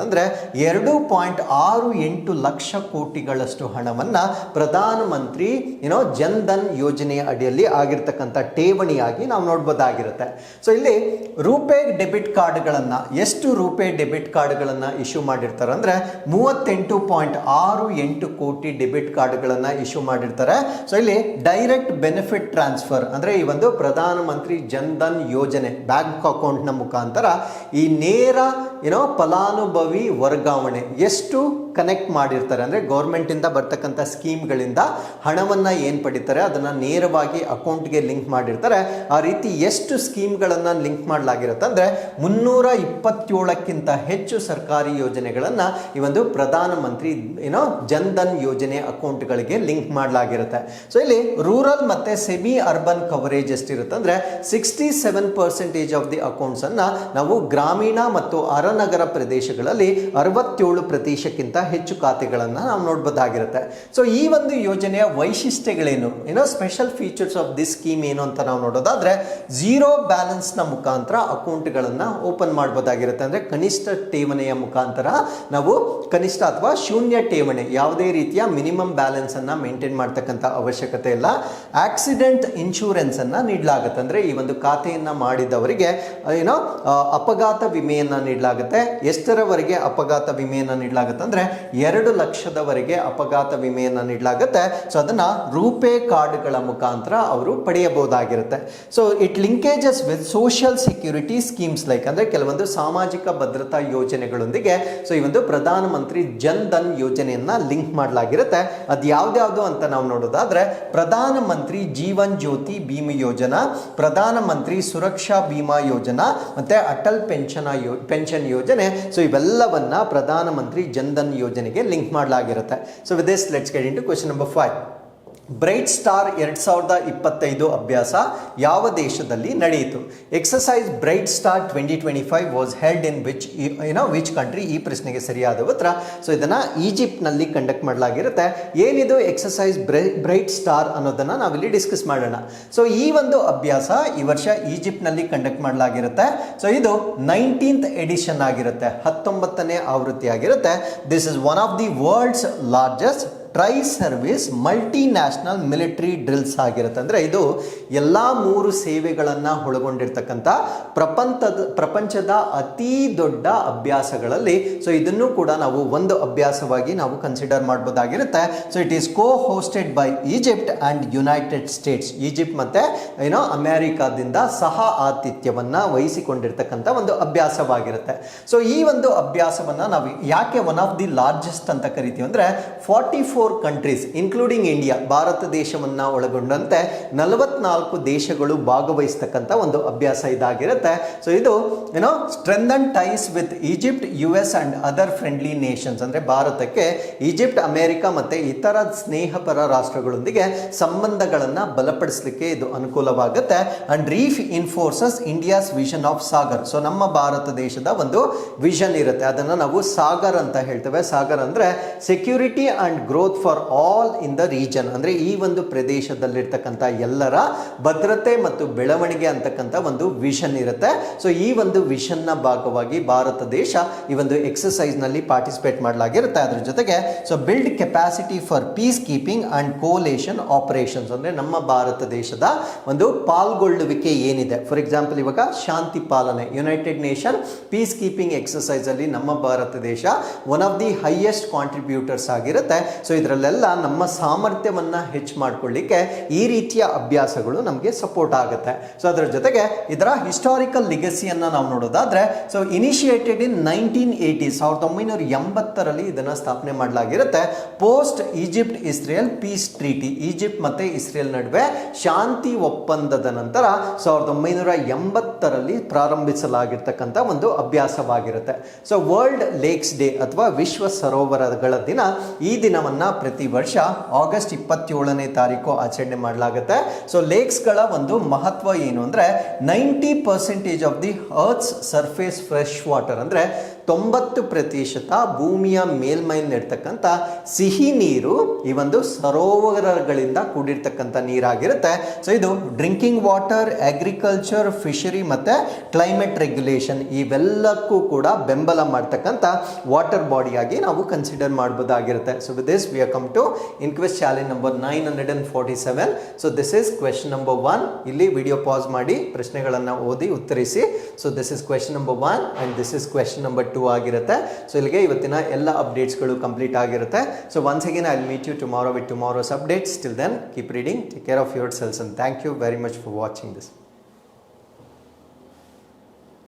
ಅಂದರೆ ಎರಡು ಪಾಯಿಂಟ್ ಆರು ಎಂಟು ಲಕ್ಷ ಕೋಟಿಗಳಷ್ಟು ಹಣವನ್ನು ಪ್ರಧಾನಮಂತ್ರಿ ಏನೋ ಜನ್ ಧನ್ ಯೋಜನೆಯ ಅಡಿಯಲ್ಲಿ ಆಗಿರ್ತಕ್ಕಂಥ ಠೇವಣಿಯಾಗಿ ನಾವು ನೋಡ್ಬೋದಾಗಿರುತ್ತೆ. ಸೊ ಇಲ್ಲಿ ರೂಪೇ ಡೆಬಿಟ್ ಕಾರ್ಡ್ಗಳನ್ನು, ಎಷ್ಟು ರೂಪೇ ಡೆಬಿಟ್ ಕಾರ್ಡ್ಗಳನ್ನು ಇಶ್ಯೂ ಮಾಡಿರ್ತಾರೆ ಅಂದರೆ ಮೂವತ್ತೆಂಟು ಪಾಯಿಂಟ್ ಆರು ಎಂಟು ಕೋಟಿ ಡೆಬಿಟ್ ಕಾರ್ಡ್ಗಳನ್ನು ಇಶ್ಯೂ ಮಾಡಿರ್ತಾರೆ. ಸೊ ಇಲ್ಲಿ ಡೈರೆಕ್ಟ್ ಬೆನಿಫಿಟ್ ಟ್ರಾನ್ಸ್ಫರ್ ಅಂದರೆ ಈ ಒಂದು ಪ್ರಧಾನಮಂತ್ರಿ ಜನ್ ಧನ್ ಯೋಜನೆ, ಬ್ಯಾಂಕ್ ಅಕೌಂಟ್ನ ಮುಖಾಂತರ ಈ ನೇರ ಏನೋ ಫಲಾನುಭವಿ ವರ್ಗಾವಣೆ. ಎಷ್ಟು? ಕನೆಕ್ಟ್ ಮಾಡಿರ್ತಾರೆ. ಅಂದರೆ ಗೌರ್ಮೆಂಟಿಂದ ಬರ್ತಕ್ಕಂಥ ಸ್ಕೀಮ್ಗಳಿಂದ ಹಣವನ್ನು ಏನು ಪಡಿತಾರೆ, ಅದನ್ನು ನೇರವಾಗಿ ಅಕೌಂಟ್ಗೆ ಲಿಂಕ್ ಮಾಡಿರ್ತಾರೆ. ಆ ರೀತಿ ಎಷ್ಟು ಸ್ಕೀಮ್ಗಳನ್ನು ಲಿಂಕ್ ಮಾಡಲಾಗಿರುತ್ತೆ ಅಂದರೆ ಮುನ್ನೂರ ಇಪ್ಪತ್ತೇಳಕ್ಕಿಂತ ಹೆಚ್ಚು ಸರ್ಕಾರಿ ಯೋಜನೆಗಳನ್ನು ಈ ಒಂದು ಪ್ರಧಾನಮಂತ್ರಿ ಏನೋ ಜನ್ ಧನ್ ಯೋಜನೆ ಅಕೌಂಟ್ಗಳಿಗೆ ಲಿಂಕ್ ಮಾಡಲಾಗಿರುತ್ತೆ. ಸೊ ಇಲ್ಲಿ ರೂರಲ್ ಮತ್ತು ಸೆಮಿ ಅರ್ಬನ್ ಕವರೇಜ್ ಎಷ್ಟಿರುತ್ತೆ ಅಂದರೆ sixty seven percentage of the ಅಕೌಂಟ್ಸನ್ನು ನಾವು ಗ್ರಾಮೀಣ ಮತ್ತು ಅರನಗರ ಪ್ರದೇಶಗಳಲ್ಲಿ ಅರವತ್ತೇಳು ಪ್ರದೇಶಕ್ಕಿಂತ ಹೆಚ್ಚು ಖಾತೆಗಳನ್ನು ನಾವು ನೋಡ್ಬೋದಾಗಿರುತ್ತೆ. ಸೊ ಈ ಒಂದು ಯೋಜನೆಯ ವೈಶಿಷ್ಟ್ಯಗಳೇನು? ಏನೋ special features of this scheme ಏನು ಅಂತ ನಾವು ನೋಡೋದಾದ್ರೆ ಝೀರೋ ಬ್ಯಾಲೆನ್ಸ್ನ ಮುಖಾಂತರ ಅಕೌಂಟ್ಗಳನ್ನು ಓಪನ್ ಮಾಡ್ಬೋದಾಗಿರುತ್ತೆ. ಅಂದರೆ ಕನಿಷ್ಠ ಠೇವಣಿಯ ಮುಖಾಂತರ ನಾವು ಕನಿಷ್ಠ ಅಥವಾ ಶೂನ್ಯ ಠೇವಣಿ, ಯಾವುದೇ ರೀತಿಯ ಮಿನಿಮಮ್ ಬ್ಯಾಲೆನ್ಸನ್ನು ಮೇಂಟೈನ್ ಮಾಡ್ತಕ್ಕಂಥ ಅವಶ್ಯಕತೆ ಇಲ್ಲ. ಆಕ್ಸಿಡೆಂಟ್ ಇನ್ಶೂರೆನ್ಸನ್ನು ನೀಡಲಾಗುತ್ತೆ. ಅಂದರೆ ಈ ಒಂದು ಖಾತೆಯನ್ನು ಮಾಡಿದವರಿಗೆ ಏನೋ ಅಪಘಾತ ವಿಮೆಯನ್ನು ನೀಡಲಾಗುತ್ತೆ. ಎಷ್ಟರವರೆಗೆ ಅಪಘಾತ ವಿಮೆಯನ್ನು ನೀಡಲಾಗುತ್ತೆ? ಅಂದರೆ ಎರಡು ಲಕ್ಷದವರೆಗೆ ಅಪಘಾತ ವಿಮೆಯನ್ನು ನೀಡಲಾಗುತ್ತೆ. ಸೊ ಅದನ್ನು ರೂಪೇ ಕಾರ್ಡ್ಗಳ ಮುಖಾಂತರ ಅವರು ಪಡೆಯಬಹುದಾಗಿರುತ್ತೆ. So it linkages with social security schemes like ಅಂದರೆ ಕೆಲವೊಂದು ಸಾಮಾಜಿಕ ಭದ್ರತಾ ಯೋಜನೆಗಳೊಂದಿಗೆ. ಸೊ ಈ ಒಂದು ಪ್ರಧಾನಮಂತ್ರಿ ಜನ್ ಧನ್ ಯೋಜನೆಯನ್ನ ಲಿಂಕ್ ಮಾಡಲಾಗಿರುತ್ತೆ. ಅದು ಯಾವ್ದ್ಯಾವ್ದು ಅಂತ ನಾವು ನೋಡೋದಾದ್ರೆ, ಪ್ರಧಾನಮಂತ್ರಿ ಜೀವನ್ ಜ್ಯೋತಿ ಭೀಮಾ ಯೋಜನಾ, ಪ್ರಧಾನಮಂತ್ರಿ ಸುರಕ್ಷಾ ಭೀಮಾ ಯೋಜನಾ, ಮತ್ತೆ ಅಟಲ್ ಪೆನ್ಷನ್ ಪೆನ್ಷನ್ ಯೋಜನೆ. ಸೊ ಇವೆಲ್ಲವನ್ನ ಪ್ರಧಾನಮಂತ್ರಿ ಜನ್ ಧನ್ ಯೋಜನೆಗೆ link ಮಾಡಲಾಗಿರುತ್ತೆ. So with this let's get into question number five bright star ಎರಡು ಸಾವಿರದ ಇಪ್ಪತ್ತೈದು ಅಭ್ಯಾಸ ಯಾವ ದೇಶದಲ್ಲಿ ನಡೆಯಿತು? Exercise bright star twenty twenty five was held in which ಏನೋ ವಿಚ್ ಕಂಟ್ರಿ ಈ ಪ್ರಶ್ನೆಗೆ ಸರಿಯಾದ ಉತ್ತರ. ಸೊ ಇದನ್ನು ಈಜಿಪ್ಟ್ನಲ್ಲಿ ಕಂಡಕ್ಟ್ ಮಾಡಲಾಗಿರುತ್ತೆ. ಏನಿದು ಎಕ್ಸಸೈಸ್ ಬ್ರೈ ಬ್ರೈಟ್ ಸ್ಟಾರ್ ಅನ್ನೋದನ್ನು ನಾವಿಲ್ಲಿ ಡಿಸ್ಕಸ್ ಮಾಡೋಣ. ಸೊ ಈ ಒಂದು ಅಭ್ಯಾಸ ಈ ವರ್ಷ ಈಜಿಪ್ಟ್ನಲ್ಲಿ ಕಂಡಕ್ಟ್ ಮಾಡಲಾಗಿರುತ್ತೆ. ಸೊ ಇದು ನೈನ್ಟೀನ್ತ್ ಎಡಿಷನ್ ಆಗಿರುತ್ತೆ. ಹತ್ತೊಂಬತ್ತನೇ ಆವೃತ್ತಿ ಆಗಿರುತ್ತೆ this is one of the world's largest tri service multi national military drills ಆಗಿರುತ್ತೆ. ಅಂದರೆ ಇದು ಎಲ್ಲ ಮೂರು ಸೇವೆಗಳನ್ನು ಒಳಗೊಂಡಿರ್ತಕ್ಕಂಥ ಪ್ರಪಂಚದ ಪ್ರಪಂಚದ ಅತಿ ದೊಡ್ಡ ಅಭ್ಯಾಸಗಳಲ್ಲಿ ಸೊ ಇದನ್ನು ಕೂಡ ನಾವು ಒಂದು ಅಭ್ಯಾಸವಾಗಿ ನಾವು consider ಮಾಡ್ಬೋದಾಗಿರುತ್ತೆ. So it is co hosted by Egypt and United States Egypt ಮತ್ತು, ಏನೋ ಅಮೆರಿಕಾದಿಂದ ಸಹ ಆತಿಥ್ಯವನ್ನು ವಹಿಸಿಕೊಂಡಿರ್ತಕ್ಕಂಥ ಒಂದು ಅಭ್ಯಾಸವಾಗಿರುತ್ತೆ. ಸೊ ಈ ಒಂದು ಅಭ್ಯಾಸವನ್ನು ನಾವು ಯಾಕೆ ಒನ್ ಆಫ್ ದಿ ಲಾರ್ಜೆಸ್ಟ್ ಅಂತ ಕರಿತೀವಿ ಅಂದರೆ forty four countries including India Bharat ದೇಶವನ್ನು ಒಳಗೊಂಡಂತೆ ನಲವತ್ನಾಲ್ಕು ದೇಶಗಳು ಭಾಗವಹಿಸ್ತಕ್ಕಂಥ ಒಂದು ಅಭ್ಯಾಸ ಇದಾಗಿರುತ್ತೆ. ಸೊ ಇದು ಏನೋ strengthen ties with Egypt U S and other friendly nations ಅಂದರೆ ಭಾರತಕ್ಕೆ ಈಜಿಪ್ಟ್, ಅಮೇರಿಕಾ ಮತ್ತು ಇತರ ಸ್ನೇಹಪರ ರಾಷ್ಟ್ರಗಳೊಂದಿಗೆ ಸಂಬಂಧಗಳನ್ನು ಬಲಪಡಿಸಲಿಕ್ಕೆ ಇದು ಅನುಕೂಲವಾಗುತ್ತೆ. And reinforces India's vision of Sagar. So ನಮ್ಮ ಭಾರತ ದೇಶದ ಒಂದು ವಿಷನ್ ಇರುತ್ತೆ. ಅದನ್ನು ನಾವು ಸಾಗರ್ ಅಂತ ಹೇಳ್ತೇವೆ. ಸಾಗರ್ ಅಂದರೆ security and growth for all in the region ಅಂದರೆ ಈ ಒಂದು ಪ್ರದೇಶದಲ್ಲಿರ್ತಕ್ಕಂಥ ಎಲ್ಲರ ಭದ್ರತೆ ಮತ್ತು ಬೆಳವಣಿಗೆ ಅಂತಕ್ಕಂಥ ಒಂದು ವಿಷನ್ ಇರುತ್ತೆ. ಸೊ ಈ ಒಂದು ವಿಷನ್ನ ಭಾಗವಾಗಿ ಭಾರತ ದೇಶ ಈ ಒಂದು ಎಕ್ಸಸೈಸ್ನಲ್ಲಿ ಪಾರ್ಟಿಸಿಪೇಟ್ ಮಾಡಲಾಗಿರುತ್ತೆ. ಅದ್ರ ಜೊತೆಗೆ so build capacity for peace keeping and coalition operations ಅಂದರೆ ನಮ್ಮ ಭಾರತ ದೇಶದ ಒಂದು ಪಾಲ್ಗೊಳ್ಳುವಿಕೆ ಏನಿದೆ. ಫಾರ್ ಎಕ್ಸಾಂಪಲ್ ಇವಾಗ ಶಾಂತಿ ಪಾಲನೆ ಯುನೈಟೆಡ್ ನೇಷನ್ ಪೀಸ್ ಕೀಪಿಂಗ್ ಎಕ್ಸಸೈಸಲ್ಲಿ ನಮ್ಮ ಭಾರತ ದೇಶ one of the highest contributors ಆಗಿರುತ್ತೆ. ಸೊ ಇದರಲ್ಲೆಲ್ಲ ನಮ್ಮ ಸಾಮರ್ಥ್ಯವನ್ನು ಹೆಚ್ಚು ಮಾಡಿಕೊಳ್ಳಿಕ್ಕೆ ಈ ರೀತಿಯ ಅಭ್ಯಾಸಗಳು ನಮಗೆ ಸಪೋರ್ಟ್ ಆಗುತ್ತೆ. ಸೊ ಅದರ ಜೊತೆಗೆ ಇದರ ಹಿಸ್ಟಾರಿಕಲ್ ಲಿಗಸಿಯನ್ನು ನಾವು ನೋಡೋದಾದ್ರೆ so initiated in nineteen eighty ಸಾವಿರದ ಒಂಬೈನೂರ ಎಂಬತ್ತರಲ್ಲಿ ಇದನ್ನು ಸ್ಥಾಪನೆ ಮಾಡಲಾಗಿರುತ್ತೆ. Post Egypt Israel peace treaty Egypt ಮತ್ತು ಇಸ್ರೇಲ್ ನಡುವೆ ಶಾಂತಿ ಒಪ್ಪಂದದ ನಂತರ ಸಾವಿರದ ಒಂಬೈನೂರ ಎಂಬತ್ತರಲ್ಲಿ ಪ್ರಾರಂಭಿಸಲಾಗಿರ್ತಕ್ಕಂಥ ಒಂದು ಅಭ್ಯಾಸವಾಗಿರುತ್ತೆ. ಸೊ ವರ್ಲ್ಡ್ ಲೇಕ್ಸ್ ಡೇ ಅಥವಾ ವಿಶ್ವ ಸರೋವರಗಳ ದಿನ ಈ ದಿನವನ್ನು ಪ್ರತಿ ವರ್ಷ ಆಗಸ್ಟ್ ಇಪ್ಪತ್ತೇಳನೇ ತಾರೀಕು ಆಚರಣೆ ಮಾಡಲಾಗುತ್ತೆ. ಸೊ ಲೇಕ್ಸ್ಗಳ ಒಂದು ಮಹತ್ವ ಏನು ಅಂದರೆ ninety percentage of the earth's surface fresh water ಅಂದರೆ ತೊಂಬತ್ತು ಪ್ರತಿಶತ ಭೂಮಿಯ ಮೇಲ್ಮೈಲಿರ್ತಕ್ಕಂಥ ಸಿಹಿ ನೀರು ಈ ಒಂದು ಸರೋವರಗಳಿಂದ ಕೂಡಿರ್ತಕ್ಕಂಥ ನೀರಾಗಿರುತ್ತೆ. ಸೊ ಇದು ಡ್ರಿಂಕಿಂಗ್ ವಾಟರ್ ಅಗ್ರಿಕಲ್ಚರ್ ಫಿಶರಿ ಮತ್ತು ಕ್ಲೈಮೇಟ್ ರೆಗ್ಯುಲೇಷನ್ ಇವೆಲ್ಲಕ್ಕೂ ಕೂಡ ಬೆಂಬಲ ಮಾಡ್ತಕ್ಕಂಥ ವಾಟರ್ ಬಾಡಿಯಾಗಿ ನಾವು consider ಮಾಡ್ಬೋದಾಗಿರುತ್ತೆ. So with this we come to inquest challenge number nine hundred and forty seven so this is question number one ಇಲ್ಲಿ ವಿಡಿಯೋ ಪಾಸ್ ಮಾಡಿ ಪ್ರಶ್ನೆಗಳನ್ನು ಓದಿ ಉತ್ತರಿಸಿ. So this is question number one and this is question number two ಆಗಿರುತ್ತೆ. So ಇಲ್ಲಿಗೆ ಇವತ್ತಿನ ಎಲ್ಲ ಅಪ್ಡೇಟ್ಸ್ಗಳು ಕಂಪ್ಲೀಟ್ ಆಗಿರುತ್ತೆ. So once again I meet you tomorrow with tomorrow's updates till then keep reading take care of yourselves and thank you very much for watching this